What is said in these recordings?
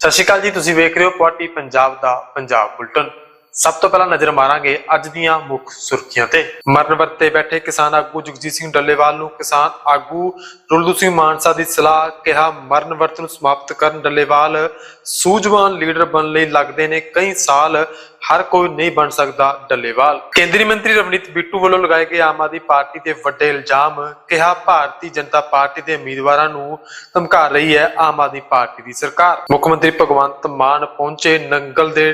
ਸਤਿ ਸ਼੍ਰੀ ਅਕਾਲ ਜੀ, ਤੁਸੀਂ ਵੇਖ ਰਹੇ ਹੋ ਪੁਆਟੀ ਪੰਜਾਬ ਦਾ ਪੰਜਾਬ ਬੁਲਟਨ। ਸਭ ਤੋਂ ਪਹਿਲਾਂ ਨਜ਼ਰ ਮਾਰਾਂਗੇ ਅੱਜ ਦੀਆਂ ਮੁੱਖ ਸੁਰਖੀਆਂ ਤੇ। ਮਰਨ ਵਰਤੇ ਬੈਠੇ ਕਿਸਾਨ ਆਗੂ ਜਗਜੀਤ ਸਿੰਘ ਡੱਲੇਵਾਲ ਨੂੰ ਕਿਸਾਨ ਆਗੂ ਰੁਲਦੂ ਸਿੰਘ ਮਾਨਸਾ ਦੀ ਸਲਾਹ ਕਿਹਾ, ਮਰਨ ਵਰਤ ਨੂੰ ਸਮਾਪਤ ਕਰਨ ਡੱਲੇਵਾਲ ਸੂਝਵਾਨ ਲੀਡਰ ਬਣਨ ਲਈ ਲੱਗਦੇ ਨੇ ਕਈ ਸਾਲ ਹਰ ਕੋਈ ਨਹੀਂ ਬਣ ਸਕਦਾ ਡੱਲੇਵਾਲ। ਕੇਂਦਰੀ ਮੰਤਰੀ ਰਵਨੀਤ ਬਿੱਟੂ ਵੱਲੋਂ ਲਗਾਏ ਗਏ ਆਮ ਆਦਮੀ ਪਾਰਟੀ ਤੇ ਵੱਡੇ ਇਲਜ਼ਾਮ ਕਿਹਾ ਭਾਰਤੀ ਜਨਤਾ ਪਾਰਟੀ ਦੇ ਉਮੀਦਵਾਰਾਂ ਨੂੰ ਧਮਕਾ ਰਹੀ ਹੈ ਆਮ ਆਦਮੀ ਪਾਰਟੀ ਦੀ ਸਰਕਾਰ। ਮੁੱਖ ਮੰਤਰੀ ਭਗਵੰਤ ਮਾਨ ਪਹੁੰਚੇ ਨੰਗਲ ਦੇ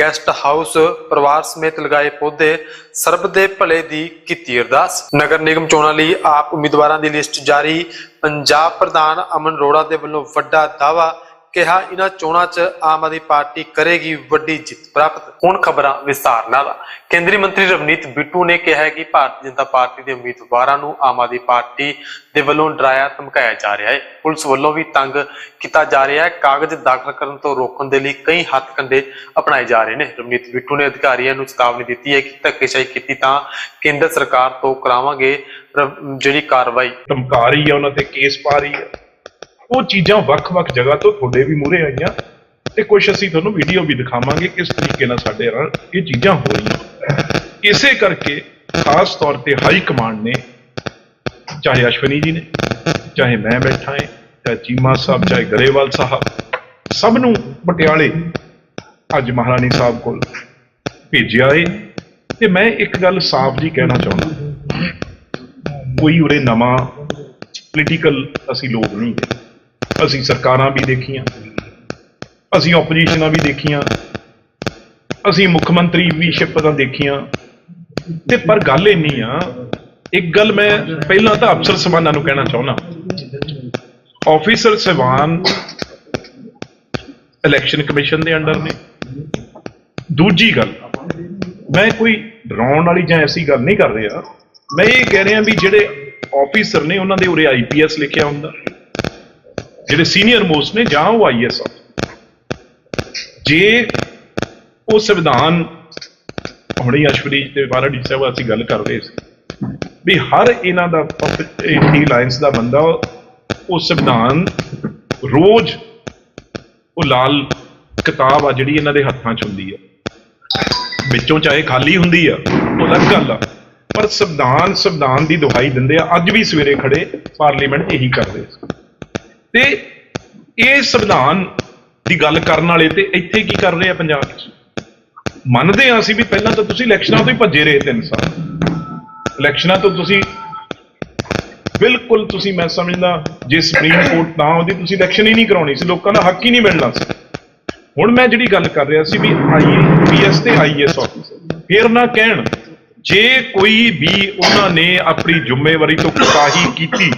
ਗੈਸਟ ਹਾਊਸ, ਪਰਿਵਾਰ ਸਮੇਤ ਲਗਾਏ ਪੌਦੇ, ਸਰਬ ਦੇ ਭਲੇ ਦੀ ਕੀਤੀ ਅਰਦਾਸ। ਨਗਰ ਨਿਗਮ ਚੋਣਾਂ ਲਈ ਆਪ ਉਮੀਦਵਾਰਾਂ ਦੀ ਲਿਸਟ ਜਾਰੀ। ਪੰਜਾਬ ਪ੍ਰਧਾਨ ਅਮਨ ਅਰੋੜਾ ਦੇ ਵੱਲੋਂ ਵੱਡਾ ਦਾਅਵਾ ਕਿਹਾ ਇਹਨਾਂ ਚੋਣਾਂ 'ਚ ਆਮ ਆਦਮੀ ਪਾਰਟੀ ਕਰੇਗੀ ਵੱਡੀ ਜਿੱਤ ਪ੍ਰਾਪਤ। ਹੁਣ ਖਬਰਾਂ ਵਿਸਤਾਰ ਨਾਲ। ਕੇਂਦਰੀ ਮੰਤਰੀ ਰਵਨੀਤ ਬਿੱਟੂ ਨੇ ਕਿਹਾ ਹੈ ਕਿ ਭਾਰਤੀ ਜਨਤਾ ਪਾਰਟੀ ਦੇ ਉਮੀਦਵਾਰਾਂ ਨੂੰ ਆਮ ਆਦਮੀ ਪਾਰਟੀ ਦੇ ਵੱਲੋਂ ਡਰਾਇਆ ਧਮਕਾਇਆ ਜਾ ਰਿਹਾ ਹੈ। ਪੁਲਿਸ ਵੱਲੋਂ ਵੀ ਤੰਗ ਕੀਤਾ ਜਾ ਰਿਹਾ ਹੈ। ਕਾਗਜ਼ ਦਾਖਲ ਕਰਨ ਤੋਂ ਰੋਕਣ ਦੇ ਲਈ ਕਈ ਹੱਥ ਕੰਡੇ ਅਪਣਾਏ ਜਾ ਰਹੇ ਨੇ। ਰਵਨੀਤ ਬਿੱਟੂ ਨੇ ਅਧਿਕਾਰੀਆਂ ਨੂੰ ਚੇਤਾਵਨੀ ਦਿੱਤੀ ਹੈ ਕਿ ਧੱਕੇਸ਼ਾਹੀ ਕੀਤੀ ਤਾਂ ਕੇਂਦਰ ਸਰਕਾਰ ਤੋਂ ਕਰਾਵਾਂਗੇ ਜਿਹੜੀ ਕਾਰਵਾਈ। ਧਮਕਾ ਰਹੀ ਹੈ ਉਹਨਾਂ ਤੇ ਕੇਸ ਪਾ ਰਹੀ ਹੈ ਉਹ ਚੀਜ਼ਾਂ ਵੱਖ-ਵੱਖ ਜਗ੍ਹਾ ਤੋਂ ਤੁਹਾਡੇ ਵੀ ਮੂਹਰੇ ਆਈਆਂ ਤੇ ਕੁਝ ਅਸੀਂ ਤੁਹਾਨੂੰ ਵੀਡੀਓ ਵੀ ਦਿਖਾਵਾਂਗੇ ਕਿਸ ਤਰੀਕੇ ਨਾਲ ਸਾਡੇ ਨਾਲ ਇਹ ਚੀਜ਼ਾਂ ਹੋ ਰਹੀਆਂ। ਇਸੇ ਕਰਕੇ ਖਾਸ ਤੌਰ ਤੇ ਹਾਈ ਕਮਾਂਡ ਨੇ, ਚਾਹੇ ਅਸ਼ਵਨੀ ਜੀ ਨੇ, ਚਾਹੇ ਮੈਂ ਬੈਠਾ ਹਾਂ, ਚਾਹੇ ਚੀਮਾ ਸਾਹਿਬ, ਚਾਹੇ ਗਰੇਵਾਲ ਸਾਹਿਬ, ਸਭ ਨੂੰ ਪਟਿਆਲੇ ਅੱਜ ਮਹਾਰਾਣੀ ਸਾਹਿਬ ਕੋਲ ਭੇਜਿਆ ਏ। ਤੇ ਮੈਂ ਇੱਕ ਗੱਲ ਸਾਫ਼ ਜੀ ਕਹਿਣਾ ਚਾਹੁੰਦਾ। ਕੋਈ ਉਰੇ ਨਵਾਂ ਪੋਲੀਟੀਕਲ ਅਸੀਂ ਲੋਕ ਨਹੀਂ ਗੇ। ਅਸੀਂ ਸਰਕਾਰਾਂ ਵੀ ਦੇਖੀਆਂ, ਅਸੀਂ ਆਪੋਜੀਸ਼ਨਾਂ ਵੀ ਦੇਖੀਆਂ, ਅਸੀਂ ਮੁੱਖ ਮੰਤਰੀ ਵੀ ਸ਼ਿਪਤਾਂ ਦੇਖੀਆਂ। ਤੇ ਪਰ ਗੱਲ ਇੰਨੀ ਆ, ਇੱਕ ਗੱਲ ਮੈਂ ਪਹਿਲਾਂ ਤਾਂ ਅਫਸਰ ਸਮਾਨਾਂ ਨੂੰ ਕਹਿਣਾ ਚਾਹੁੰਦਾ। ਆਫੀਸਰ ਸਵਾਨ ਇਲੈਕਸ਼ਨ ਕਮਿਸ਼ਨ ਦੇ ਅੰਡਰ ਨੇ। ਦੂਜੀ ਗੱਲ, ਮੈਂ ਕੋਈ ਡਰਾਉਣ ਵਾਲੀ ਜਾਂ ਐਸੀ ਗੱਲ ਨਹੀਂ ਕਰ ਰਿਹਾ। ਮੈਂ ਇਹ ਕਹਿ ਰਿਹਾ ਵੀ ਜਿਹੜੇ ਆਫੀਸਰ ਨੇ, ਉਹਨਾਂ ਦੇ ਉਰੇ ਆਈਪੀਐਸ ਲਿਖਿਆ ਹੁੰਦਾ। ਜਿਹੜੇ ਸੀਨੀਅਰ ਮੋਸਟ ਨੇ, ਜਾਂ ਉਹ ਆਈਐਸ ਜੇ ਉਹ ਸੰਵਿਧਾਨ, ਹੁਣੇ ਅਸ਼ਵਰੀ ਤੇ ਬਾਰਾਡੀ ਸਾਹਿਬ ਅਸੀਂ ਗੱਲ ਕਰ ਰਹੇ ਸੀ, ਵੀ ਹਰ ਇਹਨਾਂ ਦਾ ਪਬਲਿਕ ਲਾਈਨਸ ਦਾ ਬੰਦਾ, ਉਹ ਸੰਵਿਧਾਨ ਰੋਜ਼ ਉਹ ਲਾਲ ਕਿਤਾਬ ਆ ਜਿਹੜੀ ਇਹਨਾਂ ਦੇ ਹੱਥਾਂ 'ਚ ਹੁੰਦੀ ਆ। ਵਿੱਚੋਂ ਚਾਹੇ ਖਾਲੀ ਹੁੰਦੀ ਆ, ਉਹ ਅਲੱਗ ਗੱਲ ਆ। ਪਰ ਸੰਵਿਧਾਨ ਸੰਵਿਧਾਨ ਦੀ ਦੁਹਾਈ ਦਿੰਦੇ ਆ, ਅੱਜ ਵੀ ਸਵੇਰੇ ਖੜੇ ਪਾਰਲੀਮੈਂਟ ਇਹੀ ਕਰਦੇ ਸੀ। ਤੇ ਇਹ ਸੰਵਿਧਾਨ ਦੀ ਗੱਲ ਕਰਨ ਵਾਲੇ ਤੇ ਇੱਥੇ ਕੀ ਕਰ ਰਹੇ ਆ ਪੰਜਾਬ ਵਿੱਚ? ਮੰਨਦੇ ਆ ਅਸੀਂ ਵੀ ਪਹਿਲਾਂ ਤਾਂ ਤੁਸੀਂ ਇਲੈਕਸ਼ਨਾਂ ਤੋਂ ਹੀ ਭੱਜੇ ਰਹੇ ਤਿੰਨ ਸਾਲ। ਇਲੈਕਸ਼ਨਾਂ ਤੋਂ ਤੁਸੀਂ ਬਿਲਕੁਲ ਤੁਸੀਂ ਮੈਂ ਸਮਝਦਾ, ਜੇ ਸੁਪਰੀਮ ਕੋਰਟ ਨਾ ਆਉਂਦੀ, ਤੁਸੀਂ ਇਲੈਕਸ਼ਨ ਹੀ ਨਹੀਂ ਕਰਾਉਣੀ ਸੀ, ਲੋਕਾਂ ਦਾ ਹੱਕ ਹੀ ਨਹੀਂ ਮਿਲਣਾ ਸੀ। ਹੁਣ ਮੈਂ ਜਿਹੜੀ ਗੱਲ ਕਰ ਰਿਹਾ ਸੀ ਵੀ ਆਈਏਪੀਐਸ ਤੇ ਆਈਐਸ ਆਫੀਸਰ ਫੇਰ ਨਾ ਕਹਿਣ, ਜੇ ਕੋਈ ਵੀ ਉਹਨਾਂ ਨੇ ਆਪਣੀ ਜ਼ਿੰਮੇਵਾਰੀ ਤੋਂ ਕੁਤਾਹੀ ਕੀਤੀ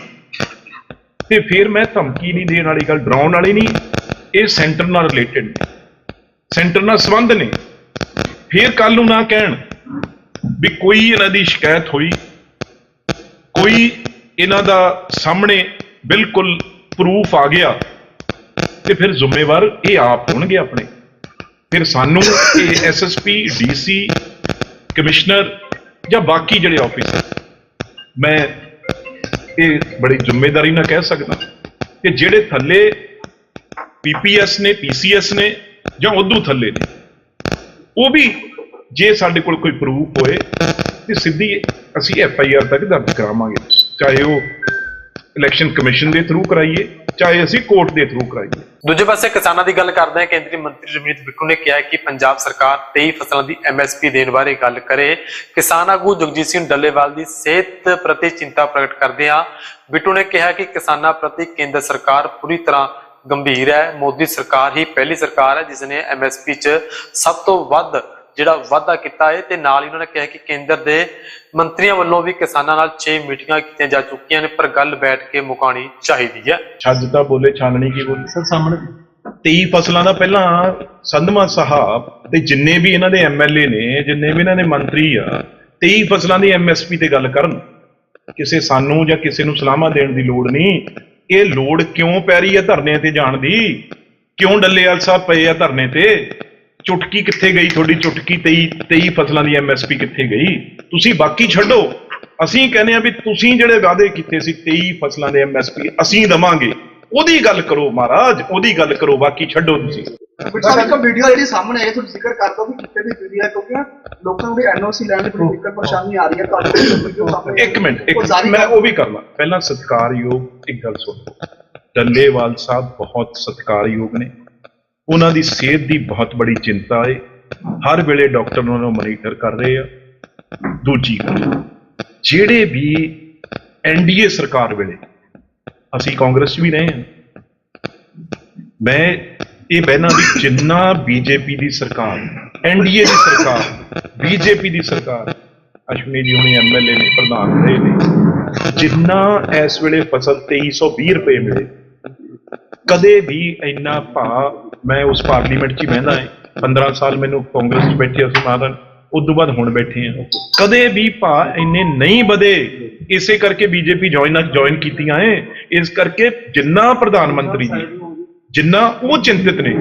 ਤੇ ਫਿਰ ਮੈਂ ਧਮਕੀ ਨਹੀਂ ਦੇਣ ਵਾਲੀ ਗੱਲ, ਡਰਾਉਣ ਵਾਲੀ ਨਹੀਂ। ਇਹ ਸੈਂਟਰ ਨਾਲ ਰਿਲੇਟਡ ਸੈਂਟਰ ਨਾਲ ਸੰਬੰਧ ਨੇ। ਫਿਰ ਕੱਲ ਨੂੰ ਨਾ ਕਹਿਣ ਵੀ ਕੋਈ ਇਹਨਾਂ ਦੀ ਸ਼ਿਕਾਇਤ ਹੋਈ। ਕੋਈ ਇਹਨਾਂ ਦਾ ਸਾਹਮਣੇ ਬਿਲਕੁਲ ਪ੍ਰੂਫ ਆ ਗਿਆ। ਤੇ ਫਿਰ ਜ਼ਿੰਮੇਵਾਰ ਇਹ ਆਪ ਹੋਣਗੇ ਆਪਣੇ। ਫਿਰ ਸਾਨੂੰ ਇਹ ਐਸਐਸਪੀ ਡੀਸੀ ਕਮਿਸ਼ਨਰ ਜਾਂ ਬਾਕੀ ਜਿਹੜੇ ਆਫੀਸਰ ਮੈਂ ਇਹ ਬੜੀ ਜ਼ਿੰਮੇਵਾਰੀ ਨਾਲ ਕਹਿ ਸਕਦਾ ਕਿ ਜਿਹੜੇ ਥੱਲੇ ਪੀਪੀਐਸ ਨੇ, ਪੀਸੀਐਸ ਨੇ ਜਾਂ ਉਦੋਂ ਥੱਲੇ ਨੇ, ਉਹ ਵੀ ਜੇ ਸਾਡੇ ਕੋਲ ਕੋਈ ਪ੍ਰੂਫ ਹੋਏ ਤੇ ਸਿੱਧੀ ਅਸੀਂ ਐਫ ਆਈ ਆਰ ਤੱਕ ਦਰਜ ਕਰਾਵਾਂਗੇ, ਚਾਹੇ ਉਹ ਇਲੈਕਸ਼ਨ ਕਮਿਸ਼ਨ ਦੇ ਥਰੂ ਕਰਾਈਏ, ਚਾਹੇ ਅਸੀਂ ਕੋਰਟ ਦੇ ਥਰੂ ਕਰਾਈਏ। ਦੂਜੇ ਪਾਸੇ ਕਿਸਾਨਾਂ ਦੀ ਗੱਲ ਕਰਦੇ ਹਾਂ, ਕੇਂਦਰੀ ਮੰਤਰੀ ਰਵਨੀਤ ਬਿੱਟੂ ਨੇ ਕਿਹਾ ਕਿ ਪੰਜਾਬ ਸਰਕਾਰ 23 ਫਸਲਾਂ ਦੀ ਐਮਐਸਪੀ ਦੇਣ ਬਾਰੇ ਗੱਲ ਕਰੇ। ਕਿਸਾਨ ਆਗੂ ਜਗਜੀਤ ਸਿੰਘ ਡੱਲੇਵਾਲ ਦੀ ਸਿਹਤ ਪ੍ਰਤੀ ਚਿੰਤਾ ਪ੍ਰਗਟ ਕਰਦੇ ਹਾਂ। ਬਿੱਟੂ ਨੇ ਕਿਹਾ ਕਿ ਕਿਸਾਨਾਂ ਪ੍ਰਤੀ ਕੇਂਦਰ ਸਰਕਾਰ ਪੂਰੀ ਤਰ੍ਹਾਂ ਗੰਭੀਰ ਹੈ। ਮੋਦੀ ਸਰਕਾਰ ਹੀ ਪਹਿਲੀ ਸਰਕਾਰ ਹੈ ਜਿਸ ਨੇ ਐਮਐਸਪੀ 'ਚ ਸਭ ਤੋਂ ਵੱਧ ਜਿਹੜਾ ਵਾਅਦਾ ਕੀਤਾ ਹੈ ਤੇ ਨਾਲ ਹੀ ਉਹਨਾਂ ਨੇ ਕਿਹਾ ਕਿ ਕੇਂਦਰ ਦੇ ਮੰਤਰੀਆਂ ਵੱਲੋਂ ਵੀ ਕਿਸਾਨਾਂ ਨਾਲ 6 ਮੀਟਿੰਗਾਂ ਕੀਤੀਆਂ ਜਾ ਚੁੱਕੀਆਂ ਨੇ ਪਰ ਗੱਲ ਬੈਠ ਕੇ ਮੁਕਾਣੀ ਚਾਹੀਦੀ ਹੈ। ਛੱਜ ਤਾਂ ਬੋਲੇ ਛਾਨਣੀ ਕੀ ਬੋਲੇ? ਸਰ ਸਾਹਮਣੇ। 23 ਫਸਲਾਂ ਦਾ ਪਹਿਲਾਂ ਸੰਧਮਾ ਸਾਹਿਬ ਤੇ ਜਿੰਨੇ ਵੀ ਇਹਨਾਂ ਦੇ ਐਮਐਲਏ ਨੇ ਜਿੰਨੇ ਵੀ ਇਹਨਾਂ ਦੇ ਮੰਤਰੀ ਆ 23 ਫਸਲਾਂ ਦੀ ਐਮਐਸਪੀ ਤੇ ਗੱਲ ਕਰਨ। ਕਿਸੇ ਸਾਨੂੰ ਜਾਂ ਕਿਸੇ ਨੂੰ ਸਲਾਹਾਂ ਦੇਣ ਦੀ ਲੋੜ ਨਹੀਂ। ਇਹ ਲੋੜ ਕਿਉਂ ਪੈ ਰਹੀ ਹੈ ਧਰਨੇ ਤੇ ਜਾਣ ਦੀ? ਕਿਉਂ ਡੱਲੇਵਾਲ ਸਾਹਿਬ ਪਏ ਆ ਧਰਨੇ ਤੇ? ਚੁਟਕੀ ਕਿੱਥੇ ਗਈ? ਤੁਹਾਡੀ ਚੁਟਕੀ 23 23 ਫਸਲਾਂ ਦੀ ਐਮਐਸਪੀ ਕਿੱਥੇ ਗਈ? ਤੁਸੀਂ ਬਾਕੀ ਛੱਡੋ। ਅਸੀਂ ਕਹਿੰਦੇ ਆ ਵੀ ਤੁਸੀਂ ਜਿਹੜੇ ਵਾਅਦੇ ਕੀਤੇ ਸੀ 23 ਫਸਲਾਂ ਦੇ ਐਮਐਸਪੀ ਅਸੀਂ ਦਵਾਂਗੇ। ਉਹਦੀ ਗੱਲ ਕਰੋ ਮਹਾਰਾਜ ਉਹਦੀ ਗੱਲ ਕਰੋ ਬਾਕੀ ਛੱਡੋ ਤੁਸੀਂ। ਬਟ ਸਰ ਇੱਕ ਵੀਡੀਓ ਜਿਹੜੀ ਸਾਹਮਣੇ ਆਈ ਤੁਸੀਂ ਜ਼ਿਕਰ ਕਰ ਦੋ ਕਿ ਕਿੱਥੇ ਦੀ ਵੀਡੀਓ ਹੈ ਕਿਉਂਕਿ ਲੋਕਾਂ ਨੂੰ ਵੀ ਐਨਓਸੀ ਲੈਣ ਦੀ ਬੜੀ ਦਿੱਕਤ ਪਰੇਸ਼ਾਨੀ ਆ ਰਹੀ ਹੈ ਇੱਕ ਮਿੰਟ ਇੱਕ ਜਾਰੀ ਮੈਂ ਉਹ ਵੀ ਕਰਨਾ ਪਹਿਲਾਂ ਸਤਿਕਾਰਯੋਗ ਇੱਕ ਗੱਲ ਸੁਣੋ। ਡੱਲੇਵਾਲ ਸਾਹਿਬ ਬਹੁਤ ਸਤਿਕਾਰਯੋਗ ਨੇ। ਉਹਨਾਂ ਦੀ ਸਿਹਤ ਦੀ ਬਹੁਤ ਬੜੀ ਚਿੰਤਾ ਹੈ ਹਰ ਵੇਲੇ ਡਾਕਟਰ ਉਹਨਾਂ ਨੂੰ ਮੋਨੀਟਰ ਕਰ ਰਹੇ ਆ। ਦੂਜੀ ਗੱਲ, ਜਿਹੜੇ ਵੀ ਐਨਡੀਏ ਸਰਕਾਰ ਵੇਲੇ, ਅਸੀਂ ਕਾਂਗਰਸ 'ਚ ਵੀ ਰਹੇ ਹਾਂ। ਮੈਂ ਇਹ ਬਹਿਨਾ ਵੀ ਜਿੰਨਾ ਬੀਜੇਪੀ ਦੀ ਸਰਕਾਰ ਐਨਡੀਏ ਦੀ ਸਰਕਾਰ ਬੀਜੇਪੀ ਦੀ ਸਰਕਾਰ, ਅਸ਼ਵਨੀ ਜੀ ਹੁਣੇ ਐਮਐਲਏ ਨੇ ਪ੍ਰਧਾਨ ਰਹੇ ਨੇ, ਜਿੰਨਾ ਇਸ ਵੇਲੇ ਫਸਲ 2320 ਰੁਪਏ ਮਿਲੇ ਕਦੇ ਵੀ ਇੰਨਾ ਭਾ ਮੈਂ ਉਸ ਪਾਰਲੀਮੈਂਟ 'ਚ ਹੀ ਬਹਿੰਦਾ ਹਾਂ। 15 ਸਾਲ ਮੈਨੂੰ ਕਾਂਗਰਸ 'ਚ ਬੈਠੇ ਅਸੀਂ ਮਾਰਨ, ਉਸ ਤੋਂ ਬਾਅਦ ਹੁਣ ਬੈਠੇ ਆ ਕਦੇ ਵੀ ਭਾ ਇੰਨੇ ਨਹੀਂ ਵਧੇ, ਇਸੇ ਕਰਕੇ ਬੀਜੇਪੀ ਜੁਆਇਨ ਜੁਆਇਨ ਕੀਤੀਆਂ ਏ ਇਸ ਕਰਕੇ ਜਿੰਨਾ ਪ੍ਰਧਾਨ ਮੰਤਰੀ ਜੀ, ਜਿੰਨਾ ਉਹ ਚਿੰਤਿਤ ਨੇ,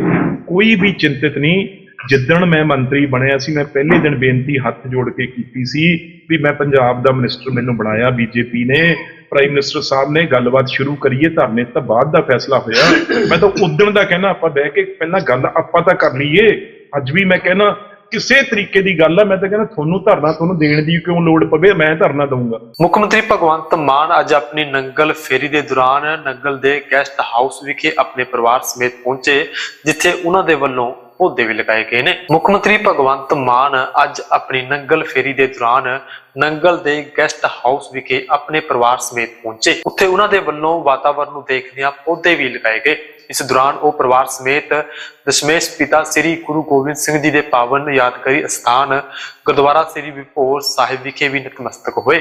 ਕੋਈ ਵੀ ਚਿੰਤਿਤ ਨਹੀਂ। ਜਿੱਦਣ ਮੈਂ ਮੰਤਰੀ ਬਣਿਆ ਸੀ, ਮੈਂ ਪਹਿਲੇ ਦਿਨ ਬੇਨਤੀ ਹੱਥ ਜੋੜ ਕੇ ਕੀਤੀ ਸੀ ਵੀ ਮੈਂ ਪੰਜਾਬ ਦਾ ਮਿਨਿਸਟਰ ਮੈਨੂੰ ਬਣਾਇਆ ਬੀਜੇਪੀ ਨੇ। ਪ੍ਰਾਈਮ ਮਿਨਿਸਟਰ ਸਾਹਿਬ ਨੇ ਗੱਲਬਾਤ ਸ਼ੁਰੂ ਕਰੀਏ, ਧਰਨੇ ਤੋਂ ਬਾਅਦ ਦਾ ਫੈਸਲਾ ਹੋਇਆ। ਮੈਂ ਤਾਂ ਉਦਣ ਦਾ ਕਹਿਣਾ, ਆਪਾਂ ਬਹਿ ਕੇ ਪਹਿਲਾਂ ਗੱਲ ਆਪਾਂ ਤਾਂ ਕਰ ਲਈਏ। ਅੱਜ ਵੀ ਮੈਂ ਕਹਿਣਾ, ਕਿਸੇ ਤਰੀਕੇ ਦੀ ਗੱਲ ਆ, ਮੈਂ ਤਾਂ ਕਹਿੰਦਾ ਤੁਹਾਨੂੰ ਧਰਨਾ ਤੁਹਾਨੂੰ ਦੇਣ ਦੀ ਕਿਉਂ ਲੋੜ ਪਵੇ? ਮੈਂ ਧਰਨਾ ਦਊਂਗਾ। ਮੁੱਖ ਮੰਤਰੀ ਭਗਵੰਤ ਮਾਨ ਅੱਜ ਆਪਣੀ ਨੰਗਲ ਫੇਰੀ ਦੇ ਦੌਰਾਨ ਨੰਗਲ ਦੇ ਗੈਸਟ ਹਾਊਸ ਵਿਖੇ ਆਪਣੇ ਪਰਿਵਾਰ ਸਮੇਤ ਪਹੁੰਚੇ, ਜਿੱਥੇ ਉਹਨਾਂ ਦੇ ਵੱਲੋਂ ਪੌਦੇ ਵੀ ਲਗਾਏ ਗਏ ਨੇ। ਮੁੱਖ ਮੰਤਰੀ ਭਗਵੰਤ ਮਾਨ ਅੱਜ ਆਪਣੀ ਨੰਗਲ ਫੇਰੀ ਦੇ ਦੌਰਾਨ ਨੰਗਲ ਦੇ ਗੈਸਟ ਹਾਊਸ ਵਿਖੇ ਆਪਣੇ ਪਰਿਵਾਰ ਸਮੇਤ ਪਹੁੰਚੇ। ਉੱਥੇ ਉਹਨਾਂ ਦੇ ਵੱਲੋਂ ਵਾਤਾਵਰਣ ਨੂੰ ਦੇਖਦਿਆਂ ਪੌਦੇ ਵੀ ਲਗਾਏ ਗਏ। ਇਸ ਦੌਰਾਨ ਉਹ ਪਰਿਵਾਰ ਸਮੇਤ ਦਸ਼ਮੇਸ਼ ਪਿਤਾ ਸ੍ਰੀ ਗੁਰੂ ਗੋਬਿੰਦ ਸਿੰਘ ਜੀ ਦੇ ਪਾਵਨ ਯਾਦਗਾਰੀ ਅਸਥਾਨ ਗੁਰਦੁਆਰਾ ਸ੍ਰੀ ਵਿਭੋਰ ਸਾਹਿਬ ਵਿਖੇ ਵੀ ਨਤਮਸਤਕ ਹੋਏ।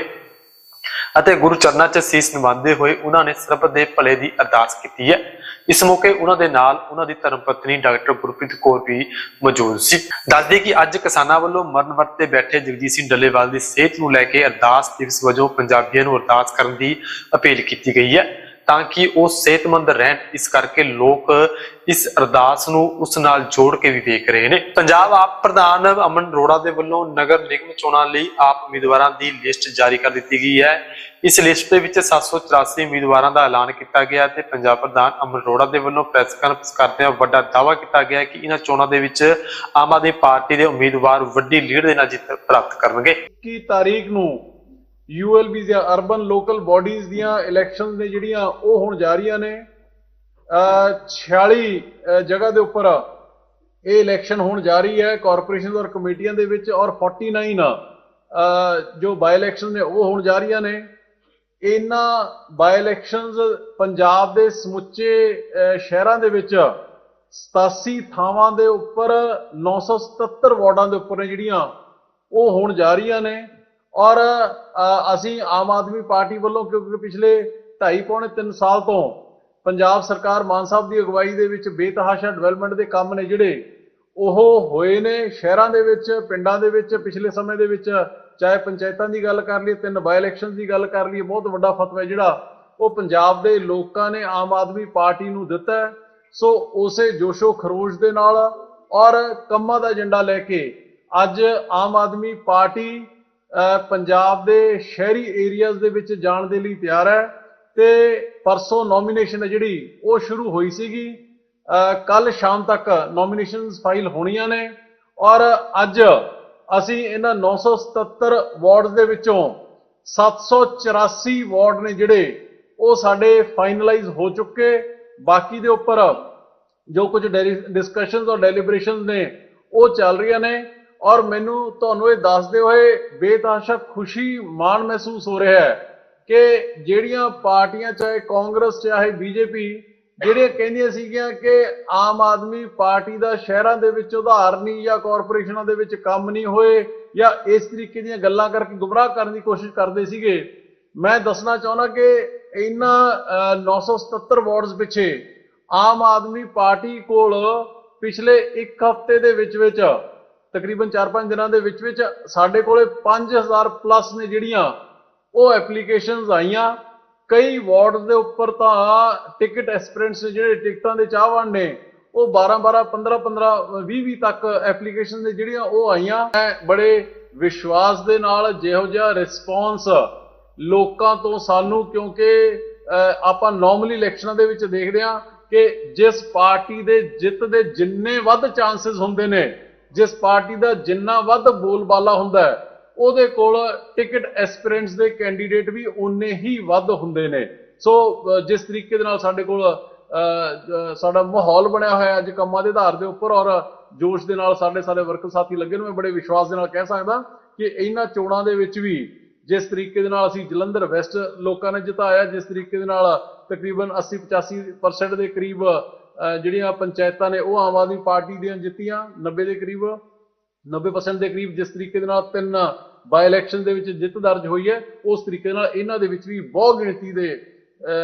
ਅਤੇ ਗੁਰੂ ਚਰਨਾਂ 'ਚ ਸੀਸ ਨਿਵਾਉਂਦੇ ਹੋਏ ਉਹਨਾਂ ਨੇ ਸਰਬਤ ਦੇ ਭਲੇ ਦੀ ਅਰਦਾਸ ਕੀਤੀ ਹੈ। ਇਸ ਮੌਕੇ ਉਹਨਾਂ ਦੇ ਨਾਲ ਉਹਨਾਂ ਦੀ ਧਰਮ ਪਤਨੀ ਡਾਕਟਰ ਗੁਰਪ੍ਰੀਤ ਕੌਰ ਵੀ ਮੌਜੂਦ ਸੀ। ਦੱਸਦੇ ਕਿ ਅੱਜ ਕਿਸਾਨਾਂ ਵੱਲੋਂ ਮਰਨ ਵਰਤ ਤੇ ਬੈਠੇ ਜਗਜੀਤ ਸਿੰਘ ਡੱਲੇਵਾਲ ਦੀ ਸਿਹਤ ਨੂੰ ਲੈ ਕੇ ਅਰਦਾਸ ਦਿਵਸ ਵਜੋਂ ਪੰਜਾਬੀਆਂ ਨੂੰ ਅਰਦਾਸ ਕਰਨ ਦੀ ਅਪੀਲ ਕੀਤੀ ਗਈ ਹੈ। ਤਾਂ ਕਿ ਉਹ ਸਿਹਤਮੰਦ ਰਹਿਣ। ਇਸ ਕਰਕੇ ਲੋਕ ਇਸ ਅਰਦਾਸ ਨੂੰ ਉਸ ਨਾਲ ਜੋੜ ਕੇ ਵੀ ਵੇਖ ਰਹੇ ਨੇ। ਪੰਜਾਬ ਆਪ ਪ੍ਰਧਾਨ ਅਮਨ ਅਰੋੜਾ ਦੇ ਵੱਲੋਂ ਨਗਰ ਨਿਗਮ ਚੋਣਾਂ ਲਈ ਆਪ ਉਮੀਦਵਾਰਾਂ ਦੀ ਲਿਸਟ ਜਾਰੀ ਕਰ ਦਿੱਤੀ ਗਈ ਹੈ। ਇਸ ਲਿਸਟ ਦੇ ਵਿੱਚ 784 ਉਮੀਦਵਾਰਾਂ ਦਾ ਐਲਾਨ ਕੀਤਾ ਗਿਆ ਤੇ ਪੰਜਾਬ ਪ੍ਰਧਾਨ ਅਮਨ ਅਰੋੜਾ ਦੇ ਵੱਲੋਂ ਪ੍ਰੈਸ ਕਾਨਫਰੰਸ ਕਰਦਿਆਂ ਵੱਡਾ ਦਾਅਵਾ ਕੀਤਾ ਗਿਆ ਕਿ ਇਹਨਾਂ ਚੋਣਾਂ ਦੇ ਵਿੱਚ ਆਮ ਆਦਮੀ ਪਾਰਟੀ ਦੇ ਉਮੀਦਵਾਰ ਵੱਡੀ ਲੀਡ ਦੇ ਨਾਲ ਜਿੱਤ ਪ੍ਰਾਪਤ ਕਰਨਗੇ। 21 ਤਾਰੀਖ ਨੂੰ ਯੂਐਲਬੀ ਦੀਆਂ ਅਰਬਨ ਲੋਕਲ ਬਾਡੀਜ਼ ਦੀਆਂ ਇਲੈਕਸ਼ਨਸ ਨੇ ਜਿਹੜੀਆਂ ਉਹ ਹੁਣ ਜਾ ਰਹੀਆਂ ਨੇ ਅਹ 46 ਜਗ੍ਹਾ ਦੇ ਉੱਪਰ ਇਹ ਇਲੈਕਸ਼ਨ ਹੋਣ ਜਾ ਰਹੀ ਹੈ ਕਾਰਪੋਰੇਸ਼ਨਸ ਔਰ ਕਮੇਟੀਆਂ ਦੇ ਵਿੱਚ ਔਰ 49 ਅਹ ਜੋ ਬਾਈ ਇਲੈਕਸ਼ਨ ਨੇ ਉਹ ਹੋਣ ਜਾ ਰਹੀਆਂ ਨੇ। ਇਹਨਾਂ ਬਾਈ ਇਲੈਕਸ਼ਨਸ ਪੰਜਾਬ ਦੇ ਸਮੁੱਚੇ ਸ਼ਹਿਰਾਂ ਦੇ ਵਿੱਚ 87 ਥਾਵਾਂ ਦੇ ਉੱਪਰ 977 ਵਾਰਡਾਂ ਦੇ ਉੱਪਰ ਨੇ ਜਿਹੜੀਆਂ ਉਹ ਹੋਣ ਜਾ ਰਹੀਆਂ ਨੇ। ਔਰ ਅਸੀਂ ਆਮ ਆਦਮੀ ਪਾਰਟੀ ਵੱਲੋਂ ਕਿਉਂਕਿ ਪਿਛਲੇ 2.5 ਪੌਣੇ 3 ਸਾਲ ਤੋਂ ਪੰਜਾਬ ਸਰਕਾਰ ਮਾਨ ਸਾਹਿਬ ਦੀ ਅਗਵਾਈ ਦੇ ਵਿੱਚ ਬੇਤਹਾਸ਼ਾ ਡਿਵੈਲਪਮੈਂਟ ਦੇ ਕੰਮ ਨੇ ਜਿਹੜੇ, ਉਹ ਹੋਏ ਨੇ ਸ਼ਹਿਰਾਂ ਦੇ ਵਿੱਚ, ਪਿੰਡਾਂ ਦੇ ਵਿੱਚ, ਪਿਛਲੇ ਸਮੇਂ ਦੇ ਵਿੱਚ, ਚਾਹੇ ਪੰਚਾਇਤਾਂ ਦੀ ਗੱਲ ਕਰ ਲਈਏ, ਤਿੰਨ ਬਾਈ ਇਲੈਕਸ਼ਨ ਦੀ ਗੱਲ ਕਰ ਲਈਏ, ਬਹੁਤ ਵੱਡਾ ਫਤਵਾ ਜਿਹੜਾ, ਉਹ ਪੰਜਾਬ ਦੇ ਲੋਕਾਂ ਨੇ ਆਮ ਆਦਮੀ ਪਾਰਟੀ ਨੂੰ ਦਿੱਤਾ ਸੋ ਉਸੇ ਜੋਸ਼ੋ ਖਰੋਸ਼ ਦੇ ਨਾਲ ਔਰ ਕੰਮਾਂ ਦਾ ਏਜੰਡਾ ਲੈ ਕੇ ਅੱਜ ਆਮ ਆਦਮੀ ਪਾਰਟੀ ਪੰਜਾਬ ਦੇ ਸ਼ਹਿਰੀ ਏਰੀਆਜ਼ ਦੇ ਵਿੱਚ ਜਾਣ ਦੇ ਲਈ ਤਿਆਰ ਹੈ ਤੇ ਪਰਸੋਂ ਨੋਮੀਨੇਸ਼ਨ ਹੈ ਜਿਹੜੀ, ਉਹ ਸ਼ੁਰੂ ਹੋਈ ਸੀਗੀ। ਕੱਲ ਸ਼ਾਮ ਤੱਕ ਨੋਮੀਨੇਸ਼ਨਸ ਫਾਈਲ ਹੋਣੀਆਂ ਨੇ ਔਰ ਅੱਜ ਅਸੀਂ ਇਹਨਾਂ 977 ਵਾਰਡਸ ਦੇ ਵਿੱਚੋਂ 784 ਵਾਰਡ ਨੇ ਜਿਹੜੇ, ਉਹ ਸਾਡੇ ਫਾਈਨਲਾਈਜ਼ ਹੋ ਚੁੱਕੇ। ਬਾਕੀ ਦੇ ਉੱਪਰ ਜੋ ਕੁਝ ਡਿਸਕਸ਼ਨਸ ਔਰ ਡੈਲੀਬਰੇਸ਼ਨਸ ਨੇ, ਉਹ ਚੱਲ ਰਹੀਆਂ ਨੇ। ਔਰ ਮੈਨੂੰ ਤੁਹਾਨੂੰ ਇਹ ਦੱਸਦੇ ਹੋਏ ਬੇਤਾਸ਼ਾ ਖੁਸ਼ੀ ਮਾਣ ਮਹਿਸੂਸ ਹੋ ਰਿਹਾ ਹੈ ਕਿ ਜਿਹੜੀਆਂ ਪਾਰਟੀਆਂ ਚਾਹੇ ਕਾਂਗਰਸ ਚਾਹੇ ਬੀਜੇਪੀ ਜਿਹੜੀਆਂ ਕਹਿੰਦੀਆਂ ਸੀਗੀਆਂ ਕਿ ਆਮ ਆਦਮੀ ਪਾਰਟੀ ਦਾ ਸ਼ਹਿਰਾਂ ਦੇ ਵਿੱਚ ਉਧਾਰ ਨਹੀਂ ਜਾਂ ਕਾਰਪੋਰੇਸ਼ਨਾਂ ਦੇ ਵਿੱਚ ਕੰਮ ਨਹੀਂ ਹੋਏ ਜਾਂ ਇਸ ਤਰੀਕੇ ਦੀਆਂ ਗੱਲਾਂ ਕਰਕੇ ਗੁੰਮਰਾਹ ਕਰਨ ਦੀ ਕੋਸ਼ਿਸ਼ ਕਰਦੇ ਸੀਗੇ ਮੈਂ ਦੱਸਣਾ ਚਾਹੁੰਦਾ ਕਿ ਇਹਨਾਂ ਅਹ, 977 ਵਾਰਡਸ ਪਿੱਛੇ ਆਮ ਆਦਮੀ ਪਾਰਟੀ ਕੋਲ ਪਿਛਲੇ ਇੱਕ ਹਫ਼ਤੇ ਦੇ ਵਿੱਚ ਵਿੱਚ ਤਕਰੀਬਨ 4-5 ਦਿਨਾਂ ਦੇ ਵਿੱਚ ਵਿੱਚ ਸਾਡੇ ਕੋਲੇ 5000 ਪਲੱਸ ਨੇ ਜਿਹੜੀਆਂ ਉਹ ਐਪਲੀਕੇਸ਼ਨਸ ਆਈਆਂ। ਕਈ ਵਾਰਡਸ ਦੇ ਉੱਪਰ ਤਾਂ ਟਿਕਟ ਐਸਪੀਰੈਂਟਸ ਜਿਹੜੇ ਟਿਕਟਾਂ ਦੇ ਚਾਹਵਾਨ ਨੇ, ਉਹ 12 12 15 15 20 20 ਤੱਕ ਐਪਲੀਕੇਸ਼ਨ ਦੇ ਜਿਹੜੀਆਂ ਉਹ ਆਈਆਂ। ਮੈਂ ਬੜੇ ਵਿਸ਼ਵਾਸ ਦੇ ਨਾਲ ਜਿਹੋ ਜਿਹਾ ਰਿਸਪੌਂਸ ਲੋਕਾਂ ਤੋਂ ਸਾਨੂੰ, ਕਿਉਂਕਿ ਆਪਾਂ ਨਾਰਮਲੀ ਇਲੈਕਸ਼ਨਾਂ ਦੇ ਵਿੱਚ ਦੇਖਦੇ ਹਾਂ ਕਿ ਜਿਸ ਪਾਰਟੀ ਦੇ ਜਿੱਤ ਦੇ ਜਿੰਨੇ ਵੱਧ ਚਾਂਸਸ ਹੁੰਦੇ ਨੇ ਜਿਸ ਪਾਰਟੀ ਦਾ ਜਿੰਨਾ ਵੱਧ ਬੋਲਬਾਲਾ ਹੁੰਦਾ ਹੈ, ਉਹਦੇ ਕੋਲ ਟਿਕਟ ਐਸਪੀਰੈਂਟਸ ਦੇ ਕੈਂਡੀਡੇਟ ਵੀ ਉਨੇ ਹੀ ਵੱਧ ਹੁੰਦੇ ਨੇ। ਸੋ ਜਿਸ ਤਰੀਕੇ ਦੇ ਨਾਲ ਸਾਡੇ ਕੋਲ ਸਾਡਾ ਮਾਹੌਲ ਬਣਿਆ ਹੋਇਆ ਅੱਜ ਕੰਮਾਂ ਦੇ ਆਧਾਰ ਦੇ ਉੱਪਰ ਔਰ ਜੋਸ਼ ਦੇ ਨਾਲ ਸਾਡੇ ਸਾਰੇ ਵਰਕਰ ਸਾਥੀ ਲੱਗੇ ਨੇ, ਮੈਂ ਬੜੇ ਵਿਸ਼ਵਾਸ ਦੇ ਨਾਲ ਕਹਿ ਸਕਦਾ ਕਿ ਇਹਨਾਂ ਚੋਣਾਂ ਦੇ ਵਿੱਚ ਵੀ ਜਿਸ ਤਰੀਕੇ ਦੇ ਨਾਲ ਅਸੀਂ ਜਲੰਧਰ ਵੈਸਟ ਲੋਕਾਂ ਨੇ ਜਿਤਾਇਆ, ਜਿਸ ਤਰੀਕੇ ਦੇ ਨਾਲ ਤਕਰੀਬਨ 80-85% ਦੇ ਕਰੀਬ ਜਿਹੜੀਆਂ ਪੰਚਾਇਤਾਂ ਨੇ ਉਹ ਆਮ ਆਦਮੀ ਪਾਰਟੀ ਦੀਆਂ ਜਿੱਤੀਆਂ 90 ਦੇ ਕਰੀਬ 90% ਦੇ ਕਰੀਬ ਜਿਸ ਤਰੀਕੇ ਦੇ ਨਾਲ ਤਿੰਨ ਬਾਈ ਇਲੈਕਸ਼ਨ ਦੇ ਵਿੱਚ ਜਿੱਤ ਦਰਜ ਹੋਈ ਹੈ, ਉਸ ਤਰੀਕੇ ਨਾਲ ਇਹਨਾਂ ਦੇ ਵਿੱਚ ਵੀ ਬਹੁਤ ਗਿਣਤੀ ਦੇ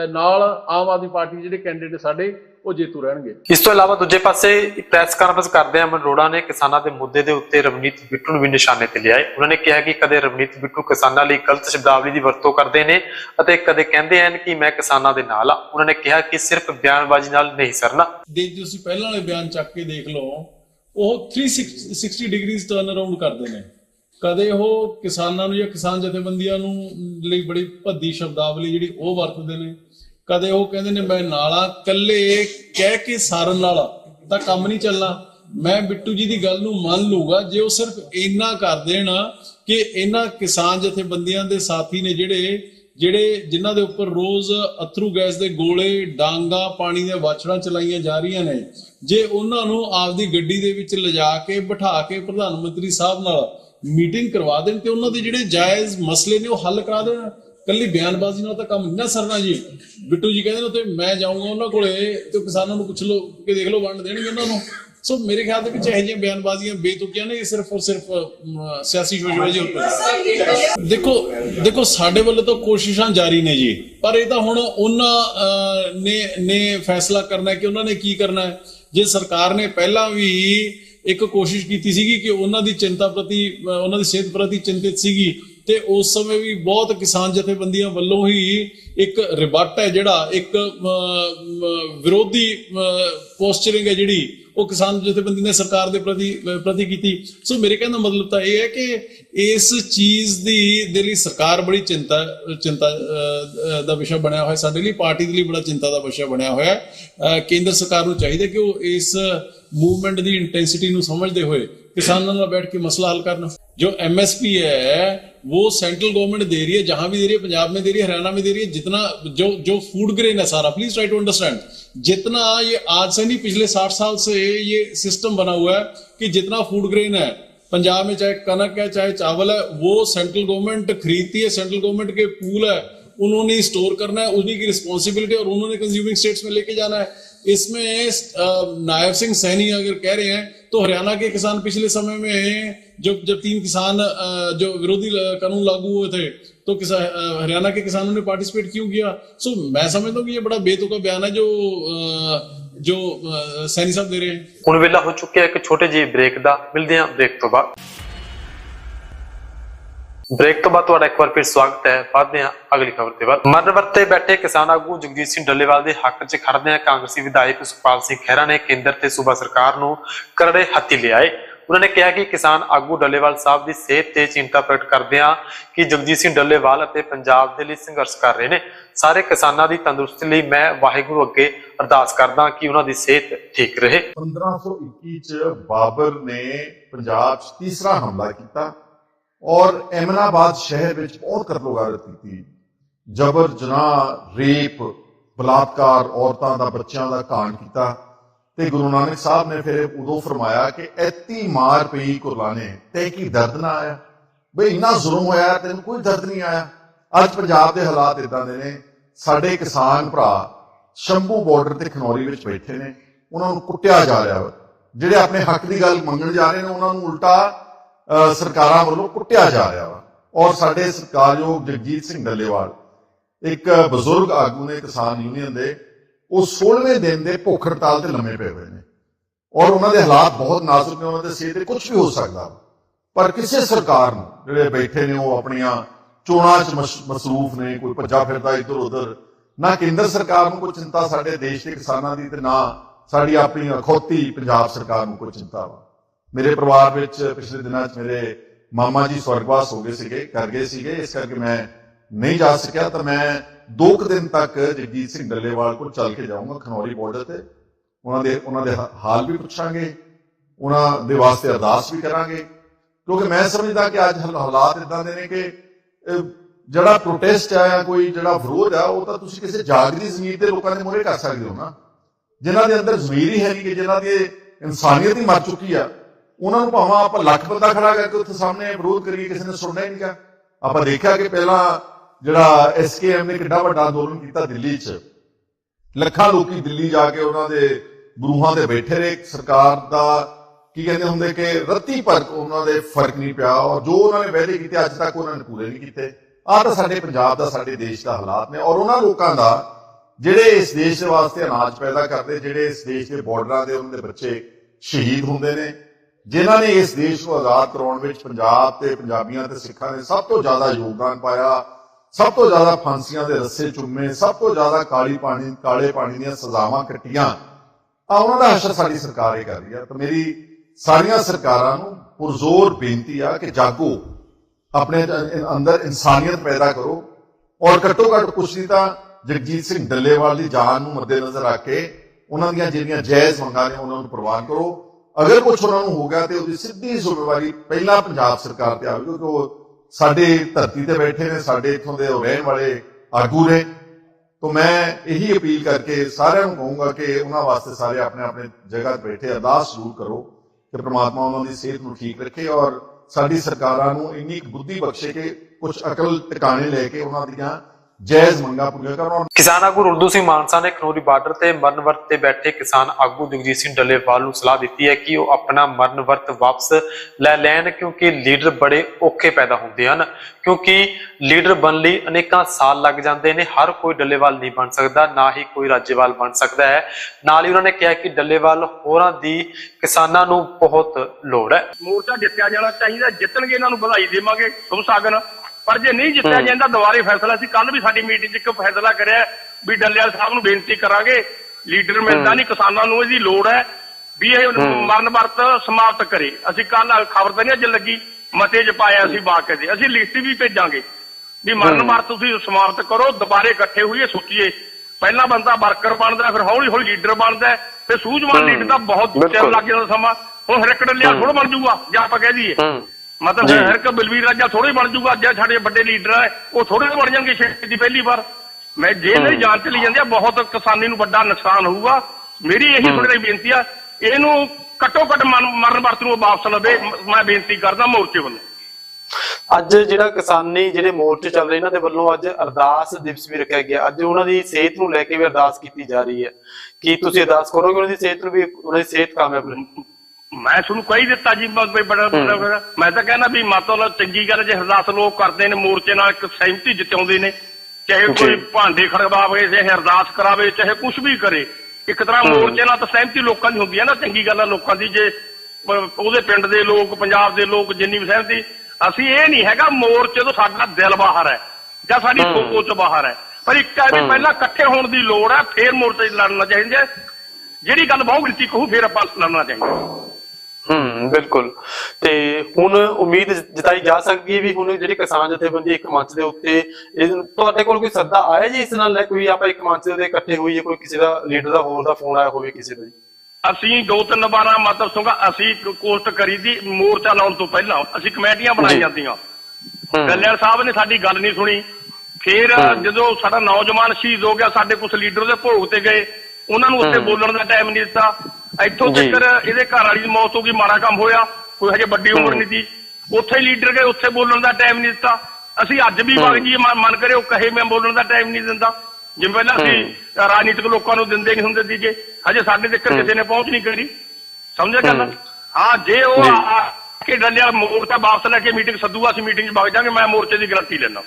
ਨਾਲ ਆਮ ਆਦਮੀ ਪਾਰਟੀ ਜਿਹੜੇ ਕੈਂਡੀਡੇਟ ਸਾਡੇ ਉਹ ਜੇਤੂ ਰਹਿਣਗੇ। ਇਸ ਤੋਂ ਇਲਾਵਾ ਦੂਜੇ ਪਾਸੇ ਇੱਕ ਪ੍ਰੈਸ ਕਾਨਫਰੰਸ ਕਰਦੇ ਅਮਨ ਅਰੋੜਾ ਨੇ ਕਿਸਾਨਾਂ ਦੇ ਮੁੱਦੇ ਦੇ ਉੱਤੇ ਰਵਨੀਤ ਬਿੱਟੂ ਨੂੰ ਵੀ ਨਿਸ਼ਾਨੇ ਤੇ ਲਿਆਏ। ਉਹਨਾਂ ਨੇ ਕਿਹਾ ਕਿ ਕਦੇ ਰਵਨੀਤ ਬਿੱਟੂ ਕਿਸਾਨਾਂ ਲਈ ਗਲਤ ਸ਼ਬਦਾਵਲੀ ਦੀ ਵਰਤੋਂ ਕਰਦੇ ਨੇ ਅਤੇ ਕਦੇ ਕਹਿੰਦੇ ਹਨ ਕਿ ਮੈਂ ਕਿਸਾਨਾਂ ਦੇ ਨਾਲ ਆ ਉਹਨਾਂ ਨੇ ਕਿਹਾ ਕਿ ਸਿਰਫ ਬਿਆਨਬਾਜ਼ੀ ਨਾਲ ਨਹੀਂ ਸਰਨਾ। ਦੇ ਜੋ ਤੁਸੀਂ ਪਹਿਲਾਂ ਵਾਲੇ ਬਿਆਨ ਚੱਕ ਕੇ ਦੇਖ ਲਓ ਉਹ 360 ਡਿਗਰੀਜ਼ ਟਰਨ ਅਰਾਊਂਡ ਕਰਦੇ ਨੇ। ਕਦੇ ਉਹ ਕਿਸਾਨਾਂ ਨੂੰ ਜਾਂ ਕਿਸਾਨ ਜਥੇਬੰਦੀਆਂ ਨੂੰ ਲਈ ਬੜੀ ਭੱਦੀ ਸ਼ਬਦਾਵਲੀ ਜਿਹੜੀ ਉਹ ਵਰਤਦੇ ਨੇ। ਕਦੇ ਉਹ ਕਹਿੰਦੇ ਨੇ, ਮੈਂ ਨਾਲਾ ਕੱਲੇ ਕਹਿ ਕੇ ਸਾਰਨ ਨਾਲ ਤਾਂ ਕੰਮ ਨਹੀਂ ਚੱਲਣਾ। ਮੈਂ ਬਿੱਟੂ ਜੀ ਦੀ ਗੱਲ ਨੂੰ ਮੰਨ ਲੂਗਾ ਜੇ ਉਹ ਸਿਰਫ ਇੰਨਾ ਕਰ ਦੇਣ ਕਿ ਇਹਨਾਂ ਕਿਸਾਨ ਜਥੇਬੰਦੀਆਂ ਦੇ ਸਾਥੀ ਨੇ ਜਿਹੜੇ ਜਿਹੜੇ ਜਿਨ੍ਹਾਂ ਦੇ ਉੱਪਰ ਰੋਜ਼ ਅਥਰੂ ਗੈਸ ਦੇ ਗੋਲੇ, ਡਾਂਗਾ ਪਾਣੀ ਦੀਆਂ ਵਾਛੜਾਂ ਚਲਾਈਆਂ ਜਾ ਰਹੀਆਂ ਨੇ, ਜੇ ਉਹਨਾਂ ਨੂੰ ਆਪਦੀ ਗੱਡੀ ਦੇ ਵਿੱਚ ਲਿਜਾ ਕੇ, ਬਿਠਾ ਕੇ ਪ੍ਰਧਾਨ ਮੰਤਰੀ ਸਾਹਿਬ ਨਾਲ ਮੀਟਿੰਗ ਕਰਵਾ ਦੇਣ ਤੇ ਉਹਨਾਂ ਦੇ ਜਿਹੜੇ ਜਾਇਜ਼ ਮਸਲੇ ਨੇ ਉਹ ਹੱਲ ਕਰਾ ਦੇਣ। ਕੱਲੀ ਬਿਆਨਬਾਜ਼ੀ ਨਾਲ ਤਾਂ ਕੰਮ ਨਹੀਂ ਨਾ ਸਰਨਾ ਜੀ। ਬਿੱਟੂ ਜੀ ਕਹਿੰਦੇ ਨੇ ਤੇ ਮੈਂ ਜਾਊਂਗਾ ਉਹਨਾਂ ਕੋਲੇ ਤੇ ਕਿਸਾਨਾਂ ਨੂੰ ਪੁੱਛ ਲਓ ਕਿ ਦੇਖ ਲਓ ਵੰਡ ਦੇਣਗੇ ਉਹਨਾਂ ਨੂੰ। ਸੋ ਮੇਰੇ ਖਿਆਲ ਦੇ ਵਿੱਚ ਇਹੋ ਜਿਹੀਆਂ ਬਿਆਨਬਾਜ਼ੀਆਂ ਬੇਤੁਕੀਆਂ ਨੇ ਇਹ ਸਿਰਫ ਔਰ ਸਿਰਫ ਸਿਆਸੀ ਸ਼ੋਸ਼ੇਬਾਜ਼ੀ ਉੱਪਰ ਦੇਖੋ ਦੇਖੋ ਸਾਡੇ ਵੱਲੋਂ ਤਾਂ ਕੋਸ਼ਿਸ਼ਾਂ ਜਾਰੀ ਨੇ ਜੀ। ਪਰ ਇਹ ਤਾਂ ਹੁਣ ਉਹਨਾਂ ਅਹ, ਨੇ ਨੇ ਫੈਸਲਾ ਕਰਨਾ ਕਿ ਉਹਨਾਂ ਨੇ ਕੀ ਕਰਨਾ ਹੈ। ਜੇ ਸਰਕਾਰ ਨੇ ਪਹਿਲਾਂ ਵੀ ਇੱਕ ਕੋਸ਼ਿਸ਼ ਕੀਤੀ ਸੀਗੀ ਕਿ ਉਹਨਾਂ ਦੀ ਚਿੰਤਾ ਪ੍ਰਤੀ ਉਹਨਾਂ ਦੀ ਸਿਹਤ ਪ੍ਰਤੀ ਚਿੰਤਿਤ ਸੀਗੀ ਤੇ ਉਸ ਸਮੇਂ ਵੀ ਬਹੁਤ ਕਿਸਾਨ ਜਥੇਬੰਦੀਆਂ ਵੱਲੋਂ ਹੀ ਇੱਕ ਰਿਬਟ ਹੈ ਜਿਹੜਾ ਇੱਕ ਵਿਰੋਧੀ ਪੋਸਚਰਿੰਗ ਹੈ ਜਿਹੜੀ ਉਹ ਕਿਸਾਨ ਜਥੇਬੰਦੀ ਨੇ ਸਰਕਾਰ ਦੇ ਪ੍ਰਤੀ ਪ੍ਰਤੀ ਕੀਤੀ। ਸੋ ਮੇਰੇ ਕਹਿਣ ਮਤਲਬ ਤਾਂ ਇਹ ਹੈ ਕਿ ਇਸ ਚੀਜ਼ ਦੀ ਦੇ ਸਰਕਾਰ ਬੜੀ ਚਿੰਤਾ ਚਿੰਤਾ ਦਾ ਵਿਸ਼ਾ ਬਣਿਆ ਹੋਇਆ। ਸਾਡੇ ਲਈ ਪਾਰਟੀ ਦੇ ਲਈ ਬੜਾ ਚਿੰਤਾ ਦਾ ਵਿਸ਼ਾ ਬਣਿਆ ਹੋਇਆ ਹੈ। ਕੇਂਦਰ ਸਰਕਾਰ ਨੂੰ ਚਾਹੀਦਾ ਕਿ ਉਹ ਇਸ ਮੂਵਮੈਂਟ ਦੀ ਇੰਟੈਂਸਿਟੀ ਨੂੰ ਸਮਝਦੇ ਹੋਏ ਕਿਸਾਨਾਂ ਨਾਲ ਬੈਠ ਕੇ ਮਸਲਾ ਹੱਲ ਕਰਨ। ਜੋ ਐਮਐਸਪੀ ਹੈ वो सेंट्रल गवर्नमेंट दे रही है, जहाँ भी दे रही है, पंजाब में दे रही है, हरियाणा में दे रही है, जितना जो जो फ़ूड ग्रेन है सारा प्लीज़ ट्राई टू अंडरस्टैंड जितना ये आज से नहीं, पिछले साठ साल से ये सिस्टम बना हुआ है कि जितना फ़ूड ग्रेन है, पंजाब में चाहे कनक है, चाहे चावल है, वो सेंट्रल गवर्नमेंट खरीदती है सेंट्रल गवर्नमेंट के पूल है, उन्होंने स्टोर करना है, उन्हीं की रिस्पॉन्सिबिलिटी और उन्होंने कंज्यूमिंग स्टेट्स में लेके जाना है. इसमें नायब सिंह सैनी अगर कह रहे हैं तो हरियाणा के किसान पिछले समय में जब जब तीन किसान अ, जो विरोधी ल- कानून लागू हुए थे तो किसा- अ, हरियाणा के किसानों ने पार्टिसिपेट क्यों किया सो मैं समझता हूँ कि ये बड़ा बेतुका बयान है जो अ, जो अ, सैनी साहब दे रहे हैं ਹੁਣ ਵੇਲਾ ਹੋ ਚੁੱਕਿਆ ਇੱਕ ਛੋਟੇ ਜਿਹੇ ਬ੍ਰੇਕ ਦਾ ਮਿਲਦੇ ਹਾਂ ਬ੍ਰੇਕ ਤੋਂ ਬਾਅਦ ਬ੍ਰੇਕ ਤੋਂ ਬਾਅਦ ਤੁਹਾਡਾ ਇੱਕ ਵਾਰ ਫਿਰ ਸਵਾਗਤ ਹੈ। ਵਧਦੇ ਹਾਂ ਅਗਲੀ ਖਬਰ ਤੇ ਵੱਲ। ਮਰਨ ਬੈਠੇ ਕਿਸਾਨ ਆਗੂ ਜਗਜੀਤ ਸਿੰਘ ਡੱਲੇਵਾਲ ਦੇ ਹੱਕ 'ਚ ਖੜਦੇ ਆ। ਕਾਂਗਰਸੀ ਵਿਧਾਇਕ ਸੁਖਪਾਲ ਸਿੰਘ ਖਹਿਰਾ ਨੇ ਕੇਂਦਰ ਤੇ ਸੂਬਾ ਸਰਕਾਰ ਨੂੰ ਕਰੜੇ ਹੱਥੀ ਲਿਆਏ। ਉਹਨਾਂ ਨੇ ਕਿਹਾ ਕਿ ਕਿਸਾਨ ਆਗੂ ਡੱਲੇਵਾਲ ਸਾਹਿਬ ਦੀ ਸਿਹਤ ਤੇ ਚਿੰਤਾ ਪ੍ਰਗਟ ਕਰਦੇ ਆ ਕਿ ਜਗਜੀਤ ਸਿੰਘ ਡੱਲੇਵਾਲ ਅਤੇ ਪੰਜਾਬ ਦੇ ਲਈ ਸੰਘਰਸ਼ ਕਰ ਰਹੇ ਨੇ। ਸਾਰੇ ਕਿਸਾਨਾਂ ਦੀ ਤੰਦਰੁਸਤੀ ਲਈ ਮੈਂ ਵਾਹਿਗੁਰੂ ਅੱਗੇ ਅਰਦਾਸ ਕਰਦਾ ਕਿ ਉਹਨਾਂ ਦੀ ਸਿਹਤ ਠੀਕ ਰਹੇ। 1521 ਚ ਬਾਬਰ ਨੇ ਪੰਜਾਬ 'ਚ ਤੀਸਰਾ ਹਮਲਾ ਕੀਤਾ। ਔਰ ਐਮਨਾਬਾਦ ਸ਼ਹਿਰ ਵਿੱਚ ਬਹੁਤ ਕਤਲੋਗਾਰਤ ਕੀਤੀ ਜਬਰ, ਜਨਾਹ, ਰੇਪ, ਬਲਾਤਕਾਰ ਔਰਤਾਂ ਦਾ, ਬੱਚਿਆਂ ਦਾ ਕਾਂਡ ਕੀਤਾ ਤੇ ਗੁਰੂ ਨਾਨਕ ਸਾਹਿਬ ਨੇ ਫਿਰ ਉਦੋਂ ਫਰਮਾਇਆ ਕਿ ਐਤੀ ਮਾਰ ਪਈ ਕੁਰਬਾਨੇ ਤੇ ਕੀ ਦਰਦ ਨਾ ਆਇਆ। ਬਈ ਇੰਨਾ ਜ਼ੁਲਮ ਹੋਇਆ, ਤੈਨੂੰ ਕੋਈ ਦਰਦ ਨਹੀਂ ਆਇਆ। ਅੱਜ ਪੰਜਾਬ ਦੇ ਹਾਲਾਤ ਇਦਾਂ ਦੇ ਨੇ। ਸਾਡੇ ਕਿਸਾਨ ਭਰਾ ਸ਼ੰਭੂ ਬਾਰਡਰ ਤੇ ਖਨੌਰੀ ਵਿੱਚ ਬੈਠੇ ਨੇ। ਉਹਨਾਂ ਨੂੰ ਕੁੱਟਿਆ ਜਾ ਰਿਹਾ ਜਿਹੜੇ ਆਪਣੇ ਹੱਕ ਦੀ ਗੱਲ ਮੰਗਣ ਜਾ ਰਹੇ ਨੇ, ਉਹਨਾਂ ਨੂੰ ਉਲਟਾ ਸਰਕਾਰਾਂ ਵੱਲੋਂ ਕੁੱਟਿਆ ਜਾ ਰਿਹਾ ਵਾ। ਔਰ ਸਾਡੇ ਸਰਕਾਰਯੋਗ ਜਗਜੀਤ ਸਿੰਘ ਡੱਲੇਵਾਲ, ਇੱਕ ਬਜ਼ੁਰਗ ਆਗੂ ਨੇ, ਕਿਸਾਨ ਯੂਨੀਅਨ ਦੇ, ਉਹ 16ਵੇਂ ਦਿਨ ਦੇ ਭੁੱਖ ਹੜਤਾਲ ਤੇ ਲੰਮੇ ਪਏ ਹੋਏ ਨੇ। ਔਰ ਉਹਨਾਂ ਦੇ ਹਾਲਾਤ ਬਹੁਤ ਨਾਜ਼ੁਕ ਨੇ, ਉਹਨਾਂ ਦੇ ਸਿਹਤ ਤੇ ਕੁਝ ਵੀ ਹੋ ਸਕਦਾ ਵਾ। ਪਰ ਕਿਸੇ ਸਰਕਾਰ ਨੂੰ, ਜਿਹੜੇ ਬੈਠੇ ਨੇ, ਉਹ ਆਪਣੀਆਂ ਚੋਣਾਂ 'ਚ ਮਸਰੂਫ ਨੇ, ਕੋਈ ਭੱਜਾ ਫਿਰਦਾ ਇੱਧਰ ਉੱਧਰ, ਨਾ ਕੇਂਦਰ ਸਰਕਾਰ ਨੂੰ ਕੋਈ ਚਿੰਤਾ ਸਾਡੇ ਦੇਸ਼ ਦੇ ਕਿਸਾਨਾਂ ਦੀ ਤੇ ਨਾ ਸਾਡੀ ਆਪਣੀ ਅਖੌਤੀ ਪੰਜਾਬ ਸਰਕਾਰ ਨੂੰ ਕੋਈ ਚਿੰਤਾ ਵਾ। ਮੇਰੇ ਪਰਿਵਾਰ ਵਿੱਚ ਪਿਛਲੇ ਦਿਨਾਂ 'ਚ ਮੇਰੇ ਮਾਮਾ ਜੀ ਸਵਰਗਵਾਸ ਹੋ ਗਏ ਸੀਗੇ ਕਰ ਗਏ ਸੀਗੇ, ਇਸ ਕਰਕੇ ਮੈਂ ਨਹੀਂ ਜਾ ਸਕਿਆ, ਤਾਂ ਮੈਂ ਦੋ ਕੁ ਦਿਨ ਤੱਕ ਜਗਜੀਤ ਸਿੰਘ ਡੱਲੇਵਾਲ ਕੋਲ ਚੱਲ ਕੇ ਜਾਊਂਗਾ ਖਨੌਰੀ ਬਾਰਡਰ ਤੇ। ਉਹਨਾਂ ਦੇ ਉਹਨਾਂ ਦੇ ਹਾਲ ਵੀ ਪੁੱਛਾਂਗੇ, ਉਹਨਾਂ ਦੇ ਵਾਸਤੇ ਅਰਦਾਸ ਵੀ ਕਰਾਂਗੇ, ਕਿਉਂਕਿ ਮੈਂ ਸਮਝਦਾ ਕਿ ਅੱਜ ਹਾਲਾਤ ਇਦਾਂ ਦੇ ਨੇ ਕਿ ਜਿਹੜਾ ਪ੍ਰੋਟੈਸਟ ਆ ਜਾਂ ਕੋਈ ਜਿਹੜਾ ਵਿਰੋਧ ਆ, ਉਹ ਤਾਂ ਤੁਸੀਂ ਕਿਸੇ ਜਾਗਦੀ ਜ਼ਮੀਰ ਦੇ ਲੋਕਾਂ ਦੇ ਮੂਹਰੇ ਕਰ ਸਕਦੇ ਹੋ ਨਾ। ਜਿਨ੍ਹਾਂ ਦੇ ਅੰਦਰ ਜ਼ਮੀਰ ਹੀ ਹੈ ਨਹੀਂ ਕਿ ਜਿਨ੍ਹਾਂ ਦੀ ਇਨਸਾਨੀਅਤ ਹੀ ਮਰ ਚੁੱਕੀ ਆ ਉਹਨਾਂ ਨੂੰ ਭਾਵੇਂ ਆਪਾਂ ਲੱਖ ਬੰਦਾ ਖੜਾ ਕਰਕੇ ਉੱਥੇ ਸਾਹਮਣੇ ਵਿਰੋਧ ਕਰੀਏ, ਕਿਸੇ ਨੇ ਸੁਣਨਾ ਹੀ ਨਹੀਂ ਆਪਾਂ ਦੇਖਿਆ ਕਿ ਪਹਿਲਾਂ ਜਿਹੜਾ ਐਸਕੇਐਮ ਨੇ ਕਿੰਨਾ ਵੱਡਾ ਅੰਦੋਲਨ ਕੀਤਾ ਦਿੱਲੀ 'ਚ। ਲੱਖਾਂ ਲੋਕੀ ਦਿੱਲੀ ਜਾ ਕੇ ਉਹਨਾਂ ਦੇ ਬਰੂਹਾਂ ਤੇ ਬੈਠੇ ਰਹੇ। ਸਰਕਾਰ ਦਾ ਕੀ ਕਹਿੰਦੇ ਹੁੰਦੇ ਕਿ ਰੱਤੀ ਪਰ ਉਹਨਾਂ ਦੇ ਫ਼ਰਕ ਨਹੀਂ ਪਿਆ ਔਰ ਜੋ ਉਹਨਾਂ ਨੇ ਵਾਅਦੇ ਕੀਤੇ, ਅੱਜ ਤੱਕ ਉਹਨਾਂ ਨੇ ਪੂਰੇ ਨਹੀਂ ਕੀਤੇ। ਆਹ ਤਾਂ ਸਾਡੇ ਪੰਜਾਬ ਦਾ, ਸਾਡੇ ਦੇਸ਼ ਦਾ ਹਾਲਾਤ ਨੇ ਔਰ ਉਹਨਾਂ ਲੋਕਾਂ ਦਾ ਜਿਹੜੇ ਇਸ ਦੇਸ਼ ਦੇ ਵਾਸਤੇ ਅਨਾਜ ਪੈਦਾ ਕਰਦੇ, ਜਿਹੜੇ ਇਸ ਦੇਸ਼ ਦੇ ਬਾਰਡਰਾਂ ਦੇ ਉਹਨਾਂ ਦੇ ਬੱਚੇ ਸ਼ਹੀਦ ਹੁੰਦੇ ਨੇ ਜਿਨ੍ਹਾਂ ਨੇ ਇਸ ਦੇਸ਼ ਨੂੰ ਆਜ਼ਾਦ ਕਰਾਉਣ ਵਿੱਚ ਪੰਜਾਬ ਤੇ ਪੰਜਾਬੀਆਂ ਤੇ ਸਿੱਖਾਂ ਨੇ ਸਭ ਤੋਂ ਜ਼ਿਆਦਾ ਯੋਗਦਾਨ ਪਾਇਆ, ਸਭ ਤੋਂ ਜ਼ਿਆਦਾ ਫਾਂਸੀਆਂ ਦੇ ਰੱਸੇ ਚੁੰਮੇ, ਸਭ ਤੋਂ ਜ਼ਿਆਦਾ ਕਾਲੀ ਪਾਣੀ, ਕਾਲੇ ਪਾਣੀ ਦੀਆਂ ਸਜ਼ਾਵਾਂ ਕੱਟੀਆਂ ਆ ਉਹਨਾਂ ਦਾ ਅਸਰ ਸਾਡੀ ਸਰਕਾਰ ਇਹ ਕਰ ਰਹੀ ਆ ਤਾਂ ਮੇਰੀ ਸਾਰੀਆਂ ਸਰਕਾਰਾਂ ਨੂੰ ਪੁਰਜ਼ੋਰ ਬੇਨਤੀ ਆ ਕਿ ਜਾਗੋ, ਆਪਣੇ ਅੰਦਰ ਇਨਸਾਨੀਅਤ ਪੈਦਾ ਕਰੋ ਔਰ ਘੱਟੋ ਘੱਟ ਕੁਛ ਨਹੀਂ ਤਾਂ ਜਗਜੀਤ ਸਿੰਘ ਡੱਲੇਵਾਲ ਦੀ ਜਾਨ ਨੂੰ ਮੱਦੇਨਜ਼ਰ ਰੱਖ ਕੇ ਉਹਨਾਂ ਦੀਆਂ ਜਿਹੜੀਆਂ ਜਾਇਜ਼ ਮੰਗਾਂ ਨੇ ਉਹਨਾਂ ਨੂੰ ਪ੍ਰਵਾਨ ਕਰੋ। ਅਗਰ ਕੁਝ ਉਹਨਾਂ ਨੂੰ ਹੋ ਗਿਆ ਤੇ ਉਹਦੀ ਸਿੱਧੀ ਜ਼ਿੰਮੇਵਾਰੀ ਪਹਿਲਾਂ ਪੰਜਾਬ ਸਰਕਾਰ ਤੇ ਆਵੇਗੀ ਕਿਉਂਕਿ ਉਹ ਸਾਡੇ ਧਰਤੀ ਤੇ ਬੈਠੇ ਨੇ, ਸਾਡੇ ਇੱਥੋਂ ਦੇ ਰਹਿਣ ਵਾਲੇ ਆਗੂ ਨੇ। ਤੋਂ ਮੈਂ ਇਹੀ ਅਪੀਲ ਕਰਕੇ ਸਾਰਿਆਂ ਨੂੰ ਕਹੂੰਗਾ ਕਿ ਉਹਨਾਂ ਵਾਸਤੇ ਸਾਰੇ ਆਪਣੇ ਆਪਣੇ ਜਗ੍ਹਾ ਤੇ ਬੈਠੇ ਅਰਦਾਸ ਜ਼ਰੂਰ ਕਰੋ ਕਿ ਪ੍ਰਮਾਤਮਾ ਉਹਨਾਂ ਦੀ ਸਿਹਤ ਨੂੰ ਠੀਕ ਰੱਖੇ ਔਰ ਸਾਡੀ ਸਰਕਾਰਾਂ ਨੂੰ ਇੰਨੀ ਬੁੱਧੀ ਬਖਸ਼ੇ ਕਿ ਕੁਝ ਅਕਲ ਟਿਕਾਣੇ ਲੈ ਕੇ ਉਹਨਾਂ ਦੀਆਂ ਜਾਇਜ਼ ਮੰਗਾਂ ਪੂਰੀਆਂ ਕਰਨ ਕਿਸਾਨ ਆਗੂ ਰੁਲਦੂ ਸਿੰਘ ਮਾਨਸਾ ਨੇ ਖਨੌਰੀ ਬਾਰਡਰ ਤੇ ਮਰਨ ਵਰਤ ਤੇ ਬੈਠੇ ਕਿਸਾਨ ਆਗੂ ਜਗਜੀਤ ਸਿੰਘ ਡੱਲੇਵਾਲ ਨੂੰ ਸਲਾਹ ਦਿੱਤੀ ਹੈ ਕਿ ਉਹ ਆਪਣਾ ਮਰਨ ਵਰਤ ਵਾਪਸ ਲੈ ਲੈਣ ਕਿਉਂਕਿ ਲੀਡਰ ਬੜੇ ਔਖੇ ਪੈਦਾ ਹੁੰਦੇ ਹਨ ਕਿਉਂਕਿ ਲੀਡਰ ਬਣਨ ਲਈ ਅਨੇਕਾਂ ਸਾਲ ਲੱਗ ਜਾਂਦੇ ਨੇ ਹਰ ਕੋਈ ਡੱਲੇਵਾਲ ਨਹੀਂ ਬਣ ਸਕਦਾ ਨਾ ਹੀ ਕੋਈ ਰਾਜੇਵਾਲ ਬਣ ਸਕਦਾ ਹੈ। ਨਾਲ ਹੀ ਉਹਨਾਂ ਨੇ ਕਿਹਾ ਕਿ ਡੱਲੇਵਾਲ ਹੋਰਾਂ ਦੀ ਕਿਸਾਨਾਂ ਨੂੰ ਬਹੁਤ ਲੋੜ ਹੈ। ਮੋਰਚਾ ਜਿੱਤਿਆ ਜਾਣਾ ਚਾਹੀਦਾ ਜਿੱਤਣਗੇ ਇਹਨਾਂ ਨੂੰ ਵਧਾਈ ਦੇਵਾਂਗੇ ਸੁਭ ਸਾਗਨ। ਪਰ ਜੇ ਨਹੀਂ ਜਿੱਤਿਆ ਜਾਂਦਾ ਦੁਬਾਰੇ ਫੈਸਲਾ ਸੀ। ਕੱਲ ਵੀ ਸਾਡੀ ਮੀਟਿੰਗ 'ਚ ਇੱਕ ਫੈਸਲਾ ਕਰਿਆ ਵੀ ਡੱਲੇਵਾਲ ਸਾਹਿਬ ਨੂੰ ਬੇਨਤੀ ਕਰਾਂਗੇ ਲੀਡਰ ਮਿਲਦਾ ਨਹੀਂ ਕਿਸਾਨਾਂ ਨੂੰ ਇਹਦੀ ਲੋੜ ਹੈ ਵੀ ਇਹ ਮਰਨ ਵਰਤ ਸਮਾਪਤ ਕਰੇ। ਅਸੀਂ ਕੱਲ ਖਬਰ ਤਾਂ ਨਹੀਂ ਅੱਜ ਲੱਗੀ ਮਤੇ 'ਚ ਪਾਇਆ ਸੀ ਵਾਕਿਆ ਦੇ। ਅਸੀਂ ਲਿਖਤੀ ਵੀ ਭੇਜਾਂਗੇ ਵੀ ਮਰਨ ਵਰਤ ਤੁਸੀਂ ਸਮਾਪਤ ਕਰੋ ਦੁਬਾਰੇ ਇਕੱਠੇ ਹੋਈਏ ਸੋਚੀਏ। ਪਹਿਲਾ ਬੰਦਾ ਵਰਕਰ ਬਣਦਾ ਫਿਰ ਹੌਲੀ ਹੌਲੀ ਲੀਡਰ ਬਣਦਾ ਫਿਰ ਸੂਝਵਾਨ ਲੀਡਰ ਦਾ ਬਹੁਤ ਚਿਰ। ਲੱਗ ਜਾਂਦਾ ਸਮਾਂ। ਹੁਣ ਹਰਕੜ ਲਿਆ ਥੋੜਾ ਬਣ ਜਾਊਗਾ ਜੇ ਆਪਾਂ ਕਹਿ ਦਈਏ। ਮਤਲਬ ਜੀ। ਹਰ ਇੱਕ ਬਲਵੀਰ ਰਾਜਾ ਥੋੜੇ ਬਣ ਜਾਊਗਾ ਅੱਜ ਸਾਡੇ ਵੱਡੇ ਲੀਡਰ ਹੈ ਉਹ ਥੋੜੇ ਬਣ ਜਾਣਗੇ ਛੇਤੀ ਦੀ ਪਹਿਲੀ ਵਾਰ। ਮੈਂ ਜੇ ਨਹੀਂ ਜਾਣ ਚਲੀ ਜਾਂਦੀ ਆ ਬਹੁਤ ਕਿਸਾਨੀ ਨੂੰ ਵੱਡਾ ਨੁਕਸਾਨ ਹੋਊਗਾ। ਮੇਰੀ ਇਹੀ ਤੁਹਾਡੇ ਨਾਲ ਬੇਨਤੀ ਆ ਇਹਨੂੰ ਘੱਟੋ ਘੱਟ ਮਰਨ ਮਰਨ ਵਰਤ ਨੂੰ ਵਾਪਸ ਲਵੇ। ਮ- ਮੈਂ ਬੇਨਤੀ ਕਰਦਾ ਮੋਰਚੇ ਵੱਲੋਂ। ਅੱਜ ਜਿਹੜਾ ਕਿਸਾਨੀ ਜਿਹੜੇ ਮੋਰਚੇ ਚੱਲ ਰਹੇ ਇਹਨਾਂ ਦੇ ਵੱਲੋਂ ਅੱਜ ਅਰਦਾਸ ਦਿਵਸ ਵੀ ਰੱਖਿਆ ਗਿਆ। ਅੱਜ ਉਹਨਾਂ ਦੀ ਸਿਹਤ ਨੂੰ ਲੈ ਕੇ ਵੀ ਅਰਦਾਸ ਕੀਤੀ ਜਾ ਰਹੀ ਹੈ। ਕੀ ਤੁਸੀਂ ਅਰਦਾਸ ਕਰੋਗੇ ਉਹਨਾਂ ਦੀ ਸਿਹਤ ਨੂੰ ਵੀ ਉਹਨਾਂ ਦੀ ਸਿਹਤ ਕਾਮਯਾਬ ਰਹੇ? ਮੈਂ ਤੁਹਾਨੂੰ ਕਹੀ ਦਿੱਤਾ ਜੀ ਬ- ਬੜਾ ਬੜਾ- ਮੈਂ ਤਾਂ ਕਹਿੰਦਾ ਵੀ ਮਤਲਬ ਚੰਗੀ ਗੱਲ ਜੇ ਅਰਦਾਸ ਲੋਕ ਕਰਦੇ ਨੇ ਮੋਰਚੇ ਨਾਲ ਇੱਕ ਸਹਿਮਤੀ ਜਿਤਾਉਂਦੇ ਨੇ ਚਾਹੇ ਕੋਈ ਭਾਂਡੇ ਖੜਵਾਵੇ ਚਾਹੇ ਅਰਦਾਸ ਕਰਾਵੇ ਚਾਹੇ ਕੁਝ ਵੀ ਕਰੇ ਇੱਕ ਤਰ੍ਹਾਂ ਮੋਰਚੇ ਨਾਲ ਤਾਂ ਸਹਿਮਤੀ ਲੋਕਾਂ ਦੀ ਹੁੰਦੀ ਹੈ ਨਾ ਚੰਗੀ ਗੱਲ ਆ ਲੋਕਾਂ ਦੀ ਜੇ ਉਹਦੇ ਪਿੰਡ ਦੇ ਲੋਕ ਪੰਜਾਬ ਦੇ ਲੋਕ ਜਿੰਨੀ ਵੀ ਸਹਿਮਤੀ ਅਸੀਂ ਇਹ ਨਹੀਂ ਹੈਗਾ ਮੋਰਚੇ ਤੋਂ ਸਾਡਾ ਦਿਲ ਬਾਹਰ ਹੈ ਜਾਂ ਸਾਡੀ ਸੋਚ ਬਾਹਰ ਹੈ। ਪਰ ਇੱਕ ਹੈ ਵੀ ਪਹਿਲਾਂ ਇਕੱਠੇ ਹੋਣ ਦੀ ਲੋੜ ਹੈ ਫੇਰ ਮੋਰਚੇ ਲੜਨਾ ਚਾਹੀਦਾ ਜਿਹੜੀ ਗੱਲ ਬਹੁ ਗਿਣਤੀ ਕਹੂ ਫੇਰ ਆਪਾਂ ਲੜਨਾ ਚਾਹੀਦਾ ਹੂੰ ਬਿਲਕੁਲ। ਤੇ ਹੁਣ ਉਮੀਦ ਜਤਾਈ ਜਾ ਸਕਦੀ ਹੈ ਵੀ ਹੁਣ ਜਿਹੜੀ ਕਿਸਾਨ ਜਥੇਬੰਦੀ ਇੱਕ ਮੰਚ ਦੇ ਉੱਤੇ ਤੁਹਾਡੇ ਕੋਲ ਕੋਈ ਸੱਦਾ ਆਇਆ ਜੀ ਇਸ ਨਾਲ ਲੈ ਕੋਈ ਆਪਾਂ ਇੱਕ ਮੰਚ ਦੇ ਇਕੱਠੇ ਹੋਈਏ ਕੋਈ ਕਿਸੇ ਦਾ ਲੀਡਰ ਦਾ ਹੋਰ ਦਾ ਫੋਨ ਆਇਆ ਹੋਵੇ ਕਿਸੇ ਦਾ ਜੀ? ਅਸੀਂ ਦੋ ਤਿੰਨ ਵਾਰਾਂ ਮਤਲਬ ਸੁਗਾ ਅਸੀਂ ਕੋਸ਼ਟ ਕਰੀ ਦੀ ਮੋਰਚਾ ਲਾਉਣ ਤੋਂ ਪਹਿਲਾਂ ਅਸੀਂ ਕਮੇਟੀਆਂ ਬਣਾਈ। ਜਾਂਦੀਆਂ। ਹੂੰ। ਗੱਲਿਆਲ ਸਾਹਿਬ ਨੇ ਸਾਡੀ ਗੱਲ ਨਹੀਂ ਸੁਣੀ। ਫਿਰ ਜਦੋਂ ਸਾਡਾ ਨੌਜਵਾਨ ਸ਼ਹੀਦ ਹੋ ਗਿਆ ਸਾਡੇ ਕੁਝ ਲੀਡਰ ਦੇ ਭੋਗ ਤੇ ਗਏ ਉਹਨਾਂ ਨੂੰ ਉੱਥੇ ਬੋਲਣ ਦਾ ਟਾਈਮ ਨਹੀਂ ਦਿੱਤਾ। ਇੱਥੋਂ ਜੀ। ਤੱਕ ਇਹਦੇ ਘਰ ਵਾਲੀ ਦੀ ਮੌਤ ਹੋ ਗਈ ਮਾੜਾ ਕੰਮ ਹੋਇਆ ਕੋਈ ਹਜੇ ਵੱਡੀ ਉਮਰ ਨਹੀਂ ਸੀ। ਉੱਥੇ ਲੀਡਰ ਗਏ ਉੱਥੇ ਬੋਲਣ ਦਾ ਟਾਈਮ ਨਹੀਂ ਦਿੱਤਾ। ਅਸੀਂ ਅੱਜ ਵੀ ਵਗ ਜੀ ਮਨ ਕਰੇ ਉਹ ਕਹੇ ਮੈਂ ਬੋਲਣ ਦਾ ਟਾਈਮ ਨਹੀਂ ਦਿੰਦਾ। ਜਿਵੇਂ ਪਹਿਲਾਂ ਅਸੀਂ ਰਾਜਨੀਤਿਕ ਲੋਕਾਂ ਨੂੰ ਦਿੰਦੇ ਨਹੀਂ ਹੁੰਦੇ ਸੀਗੇ ਹਜੇ ਸਾਡੇ ਤੱਕ ਕਿਸੇ ਨੇ ਪਹੁੰਚ ਨਹੀਂ ਕਰੀ। ਸਮਝਿਆ ਗੱਲ? ਹਾਂ। ਜੇ ਉਹ ਜੀ। ਆ ਕੇ ਡੱਲਿਆ ਮੋਰਚਾ ਵਾਪਸ ਲੈ ਕੇ ਮੀਟਿੰਗ ਸੱਦੂਗਾ ਅਸੀਂ ਮੀਟਿੰਗ 'ਚ ਵਗ ਜਾਾਂਗੇ ਮੈਂ ਮੋਰਚੇ ਦੀ ਗਾਰੰਟੀ ਲੈਣਾ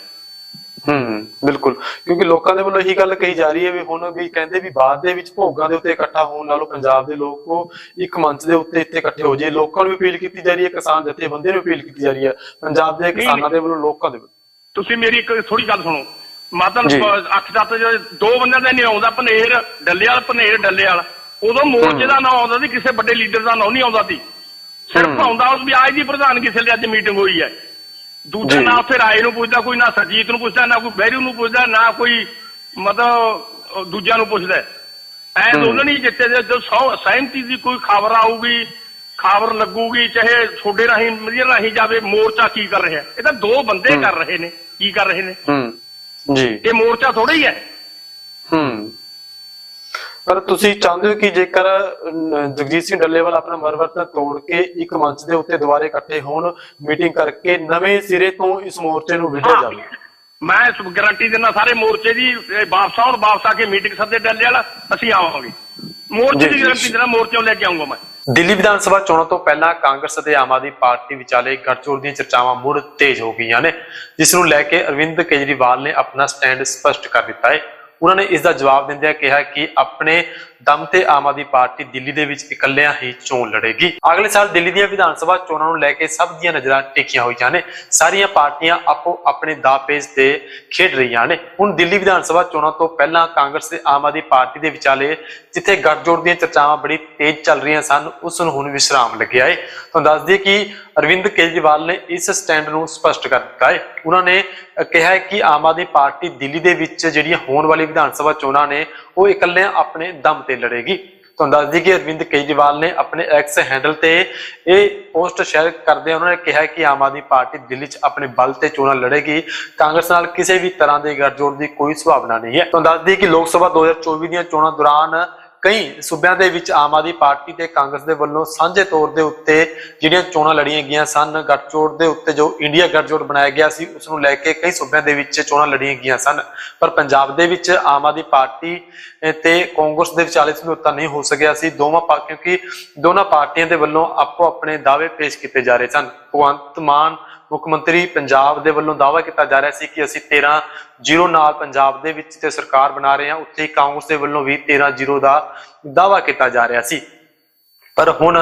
ਹੂੰ ਬਿਲਕੁਲ। ਕਿਉਂਕਿ ਲੋਕਾਂ ਦੇ ਵੱਲੋਂ ਇਹੀ ਗੱਲ ਕਹੀ ਜਾ ਰਹੀ ਹੈ ਵੀ ਹੁਣ ਵੀ ਕਹਿੰਦੇ ਵੀ ਬਾਅਦ ਦੇ ਵਿੱਚ ਭੋਗਾਂ ਦੇ ਉੱਤੇ ਇਕੱਠਾ ਹੋਣ ਨਾਲੋਂ ਪੰਜਾਬ ਦੇ ਲੋਕ ਉਹ ਇੱਕ ਮੰਚ ਦੇ ਉੱਤੇ ਇੱਥੇ ਇਕੱਠੇ ਹੋ ਜੇ ਲੋਕਾਂ ਨੂੰ ਵੀ ਅਪੀਲ ਕੀਤੀ ਜਾ ਰਹੀ ਹੈ ਕਿਸਾਨ ਜਥੇਬੰਦੀਆਂ ਨੂੰ ਅਪੀਲ ਕੀਤੀ ਜਾ ਰਹੀ ਹੈ। ਪੰਜਾਬ ਦੇ ਕਿਸਾਨਾਂ ਦੇ ਵੱਲੋਂ ਲੋਕਾਂ ਦੇ ਵੱਲੋਂ। ਤੁਸੀਂ ਮੇਰੀ ਇੱਕ ਥੋੜੀ ਗੱਲ ਸੁਣੋ। ਸੱਤ ਜਿਹੜੇ ਦੋ ਬੰਦਿਆਂ ਦਾ ਨਹੀਂ ਆਉਂਦਾ ਪਨੇਰ ਡੱਲੇਵਾਲ ਪਨੇਰ ਡੱਲੇਵਾਲ। ਉਦੋਂ ਮੋਰਚੇ ਦਾ ਨਾਂ ਆਉਂਦਾ ਸੀ ਕਿਸੇ ਵੱਡੇ ਲੀਡਰ ਦਾ ਨਾਂ ਨਹੀਂ ਆਉਂਦਾ ਸੀ। ਸਿਰਫ ਆਉਂਦਾ ਉਸ ਵੀ ਆਜ ਦੀ ਪ੍ਰਧਾਨ ਕਿਸੇ ਲਈ ਅੱਜ ਮੀਟਿੰਗ ਹੋਈ ਹੈ। ਦੂਜਾ। ਨਾ ਫਿਰ ਆਏ ਨੂੰ ਪੁੱਛਦਾ ਕੋਈ ਨਾ ਸਰਜੀਤ ਨੂੰ ਪੁੱਛਦਾ ਨਾ ਕੋਈ ਬਹਿਰੂ ਨੂੰ ਪੁੱਛਦਾ ਨਾ ਕੋਈ ਮਤਲਬ ਦੂਜਿਆਂ ਨੂੰ ਪੁੱਛਦਾ। ਐ ਦੋਨੋਂ ਨਹੀਂ ਜਿੱਤੇ ਦੇ ਜੋ ਸਹਿਮਤੀ ਦੀ ਕੋਈ ਖਬਰ ਆਊਗੀ ਖਬਰ ਲੱਗੂਗੀ ਚਾਹੇ ਛੋਡੇ ਰਾਹੀਂ ਮੀਡੀਆ ਰਾਹੀਂ ਜਾਵੇ ਮੋਰਚਾ ਕੀ ਕਰ ਰਿਹਾ? ਇਹ ਤਾਂ ਦੋ ਬੰਦੇ ਕਰ ਰਹੇ ਨੇ ਕੀ ਕਰ ਰਹੇ ਨੇ। ਹੂੰ। ਜੀ। ਇਹ ਮੋਰਚਾ ਥੋੜਾ ਹੀ ਹੈ। ਹੂੰ। ਪਰ ਤੁਸੀਂ ਚਾਹੁੰਦੇ ਹੋ ਕਿ ਜੇਕਰ ਜਗਜੀਤ ਸਿੰਘ ਡੱਲੇਵਾਲ ਆਪਣਾ ਮਰਵਰਤਨ ਤੋੜ ਕੇ ਇੱਕ ਮੰਚ ਦੇ ਉੱਤੇ ਦੁਬਾਰੇ ਇਕੱਠੇ ਹੋਣ ਮੀਟਿੰਗ ਕਰਕੇ ਨਵੇਂ ਸਿਰੇ ਤੋਂ ਇਸ ਮੋਰਚੇ ਨੂੰ ਵਿਢਿਆ ਜਾਵੇ? ਮੈਂ ਇਸ ਗਾਰੰਟੀ ਦਿੰਦਾ ਸਾਰੇ ਮੋਰਚੇ ਦੀ ਵਾਪਸ ਆਉਣ ਵਾਪਸ ਆ ਕੇ ਮੀਟਿੰਗ ਸੱਦੇ ਡੱਲੇ ਵਾਲਾ ਅਸੀਂ ਆਵਾਂਗੇ। ਮੋਰਚੇ ਦੀ ਗਾਰੰਟੀ। ਦਿੰਦਾ ਮੋਰਚੇ ਲੈ ਕੇ ਆਉਂਗਾ ਮੈਂ। ਦਿੱਲੀ ਵਿਧਾਨ ਸਭਾ ਚੋਣਾਂ ਤੋਂ ਪਹਿਲਾਂ ਕਾਂਗਰਸ ਅਤੇ ਆਮ ਆਦਮੀ ਪਾਰਟੀ ਵਿਚਾਲੇ ਗੱਠਜੋੜ ਦੀਆਂ ਚਰਚਾਵਾਂ ਮੁੜ ਤੇਜ਼ ਹੋ ਗਈਆਂ ਨੇ ਜਿਸ ਨੂੰ ਲੈ ਕੇ ਅਰਵਿੰਦ ਕੇਜਰੀਵਾਲ ਨੇ ਆਪਣਾ ਸਟੈਂਡ ਸਪਸ਼ਟ ਕਰ ਦਿੱਤਾ ਹੈ। ਉਹਨਾਂ ਨੇ ਇਸ ਦਾ ਜਵਾਬ ਦਿੰਦਿਆਂ ਕਿਹਾ ਕਿ ਆਪਣੇ ਦਮ ਤੇ ਆਮ ਆਦਮੀ ਪਾਰਟੀ ਦਿੱਲੀ ਦੇ ਵਿੱਚ ਇਕੱਲਿਆਂ ਹੀ ਚੋਣ ਲੜੇਗੀ। ਅਗਲੇ ਸਾਲ ਦਿੱਲੀ ਦੀਆਂ ਵਿਧਾਨ ਸਭਾ ਚੋਣਾਂ ਨੂੰ ਲੈ ਕੇ ਸਭ ਦੀਆਂ ਨਜ਼ਰਾਂ ਟਿਕੀਆਂ ਹੋਈਆਂ ਨੇ। ਸਾਰੀਆਂ ਪਾਰਟੀਆਂ ਆਪੋ ਆਪਣੇ ਦਾਅਪੇਚ ਤੇ ਖੇਡ ਰਹੀਆਂ ਨੇ। ਹੁਣ ਦਿੱਲੀ ਵਿਧਾਨ ਸਭਾ ਚੋਣਾਂ ਤੋਂ ਪਹਿਲਾਂ ਕਾਂਗਰਸ ਤੇ ਆਮ ਆਦਮੀ ਪਾਰਟੀ ਦੇ ਵਿਚਾਲੇ ਜਿੱਥੇ ਗੱਠਜੋੜ ਦੀਆਂ ਚਰਚਾਵਾਂ ਬੜੀ ਤੇਜ਼ ਚੱਲ ਰਹੀਆਂ ਸਨ, ਉਸ ਨੂੰ ਹੁਣ ਵਿਸ਼ਰਾਮ ਲੱਗਿਆ ਏ। ਤੁਹਾਨੂੰ ਦੱਸ ਦਈਏ ਕਿ ਅਰਵਿੰਦ ਕੇਜਰੀਵਾਲ ਨੇ ਇਸ ਸਟੈਂਡ ਨੂੰ ਸਪਸ਼ਟ ਕਰ ਦਿੱਤਾ ਹੈ ਉਹਨਾਂ ਨੇ ਕਿਹਾ ਹੈ ਕਿ ਆਮ ਆਦਮੀ ਪਾਰਟੀ ਦਿੱਲੀ ਦੇ ਵਿੱਚ ਜਿਹੜੀਆਂ ਹੋਣ ਵਾਲੀ ਵਿਧਾਨ ਸਭਾ ਚੋਣਾਂ ਨੇ, ਉਹ ਇਕੱਲਿਆਂ ਆਪਣੇ ਦਮ ਤੇ ਲੜੇਗੀ। ਤੁਹਾਨੂੰ ਦੱਸ ਦਈਏ ਕਿ ਅਰਵਿੰਦ ਕੇਜਰੀਵਾਲ ਨੇ ਆਪਣੇ ਐਕਸ ਹੈਂਡਲ ਤੇ ਇਹ ਪੋਸਟ ਸ਼ੇਅਰ ਕਰਦੇ ਉਹਨਾਂ ਨੇ ਕਿਹਾ ਕਿ ਆਮ ਆਦਮੀ ਪਾਰਟੀ ਦਿੱਲੀ 'ਚ ਆਪਣੇ ਬਲ ਤੇ ਚੋਣਾਂ ਲੜੇਗੀ। ਕਾਂਗਰਸ ਨਾਲ ਕਿਸੇ ਵੀ ਤਰ੍ਹਾਂ ਦੇ ਗੱਠਜੋੜ ਦੀ ਕੋਈ ਸੰਭਾਵਨਾ ਨਹੀਂ ਹੈ। ਤੁਹਾਨੂੰ ਦੱਸ ਦਈਏ ਕਿ ਲੋਕ ਸਭਾ 2024 ਦੀਆਂ ਚੋਣਾਂ ਦੌਰਾਨ ਕਈ ਸੂਬਿਆਂ ਦੇ ਵਿੱਚ ਆਮ ਆਦਮੀ ਪਾਰਟੀ ਤੇ ਕਾਂਗਰਸ ਦੇ ਵੱਲੋਂ ਸਾਂਝੇ ਤੌਰ ਦੇ ਉੱਤੇ ਜਿਹੜੀਆਂ ਚੋਣਾਂ ਲੜੀਆਂ ਗਈਆਂ ਸਨ ਗੱਠਜੋੜ ਦੇ ਉੱਤੇ ਜੋ ਇੰਡੀਆ ਗੱਠਜੋੜ ਬਣਾਇਆ ਗਿਆ ਸੀ ਉਸ ਨੂੰ ਲੈ ਕੇ ਕਈ ਸੂਬਿਆਂ ਦੇ ਵਿੱਚ ਚੋਣਾਂ ਲੜੀਆਂ ਗਈਆਂ ਸਨ। ਪਰ ਪੰਜਾਬ ਦੇ ਵਿੱਚ ਆਮ ਆਦਮੀ ਪਾਰਟੀ ਅਹ, ਤੇ ਕਾਂਗਰਸ ਦੇ ਵਿਚਾਲੇ ਸਮਝੌਤਾ ਨਹੀਂ ਹੋ ਸਕਿਆ ਸੀ। ਦੋਵਾਂ ਪਾ ਕਿਉਂਕਿ ਦੋਨਾਂ ਪਾਰਟੀਆਂ ਦੇ ਵੱਲੋਂ ਆਪੋ ਆਪਣੇ ਦਾਅਵੇ ਪੇਸ਼ ਕੀਤੇ ਜਾ ਰਹੇ ਸਨ। ਭਗਵੰਤ ਮਾਨ ਮੁੱਖ ਮੰਤਰੀ ਪੰਜਾਬ ਦੇ ਵੱਲੋਂ ਦਾਅਵਾ ਕੀਤਾ ਜਾ ਰਿਹਾ ਸੀ ਕਿ ਅਸੀਂ 13 ਜ਼ੀਰੋ ਨਾਲ ਪੰਜਾਬ ਦੇ ਵਿੱਚ ਤੇ ਸਰਕਾਰ ਬਣਾ ਰਹੇ ਹਾਂ, ਉੱਥੇ ਹੀ ਕਾਂਗਰਸ ਦੇ ਵੱਲੋਂ ਵੀ 13 ਜ਼ੀਰੋ ਦਾ ਦਾਅਵਾ ਕੀਤਾ ਜਾ ਰਿਹਾ ਸੀ। ਪਰ ਹੁਣ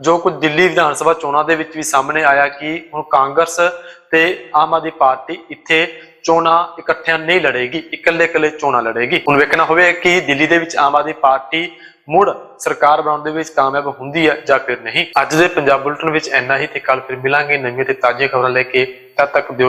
ਜੋ ਕੁਝ ਦਿੱਲੀ ਵਿਧਾਨ ਸਭਾ ਚੋਣਾਂ ਦੇ ਵਿੱਚ ਵੀ ਸਾਹਮਣੇ ਆਇਆ ਕਿ ਹੁਣ ਕਾਂਗਰਸ ਤੇ ਆਮ ਆਦਮੀ ਪਾਰਟੀ ਇੱਥੇ ਚੋਣਾਂ ਇਕੱਠਿਆਂ ਨਹੀਂ ਲੜੇਗੀ ਇਕੱਲੇ ਇਕੱਲੇ ਚੋਣਾਂ ਲੜੇਗੀ। ਹੁਣ ਵੇਖਣਾ ਹੋਵੇ ਕਿ ਦਿੱਲੀ ਦੇ ਵਿੱਚ ਆਮ ਆਦਮੀ ਪਾਰਟੀ ਮੁੜ ਸਰਕਾਰ ਬਣਾਉਣ ਦੇ ਵਿੱਚ ਕਾਮਯਾਬ ਹੁੰਦੀ ਹੈ ਜਾਂ ਫਿਰ ਨਹੀਂ? ਅੱਜ ਦੇ ਪੰਜਾਬ ਬੁਲਟਨ ਵਿੱਚ ਇੰਨਾ ਹੀ ਤੇ ਕੱਲ ਫਿਰ ਮਿਲਾਂਗੇ ਨਵੀਆਂ ਤੇ ਤਾਜ਼ੀਆਂ ਖਬਰਾਂ ਲੈ ਕੇ, ਤਦ ਤੱਕ ਦਿਓ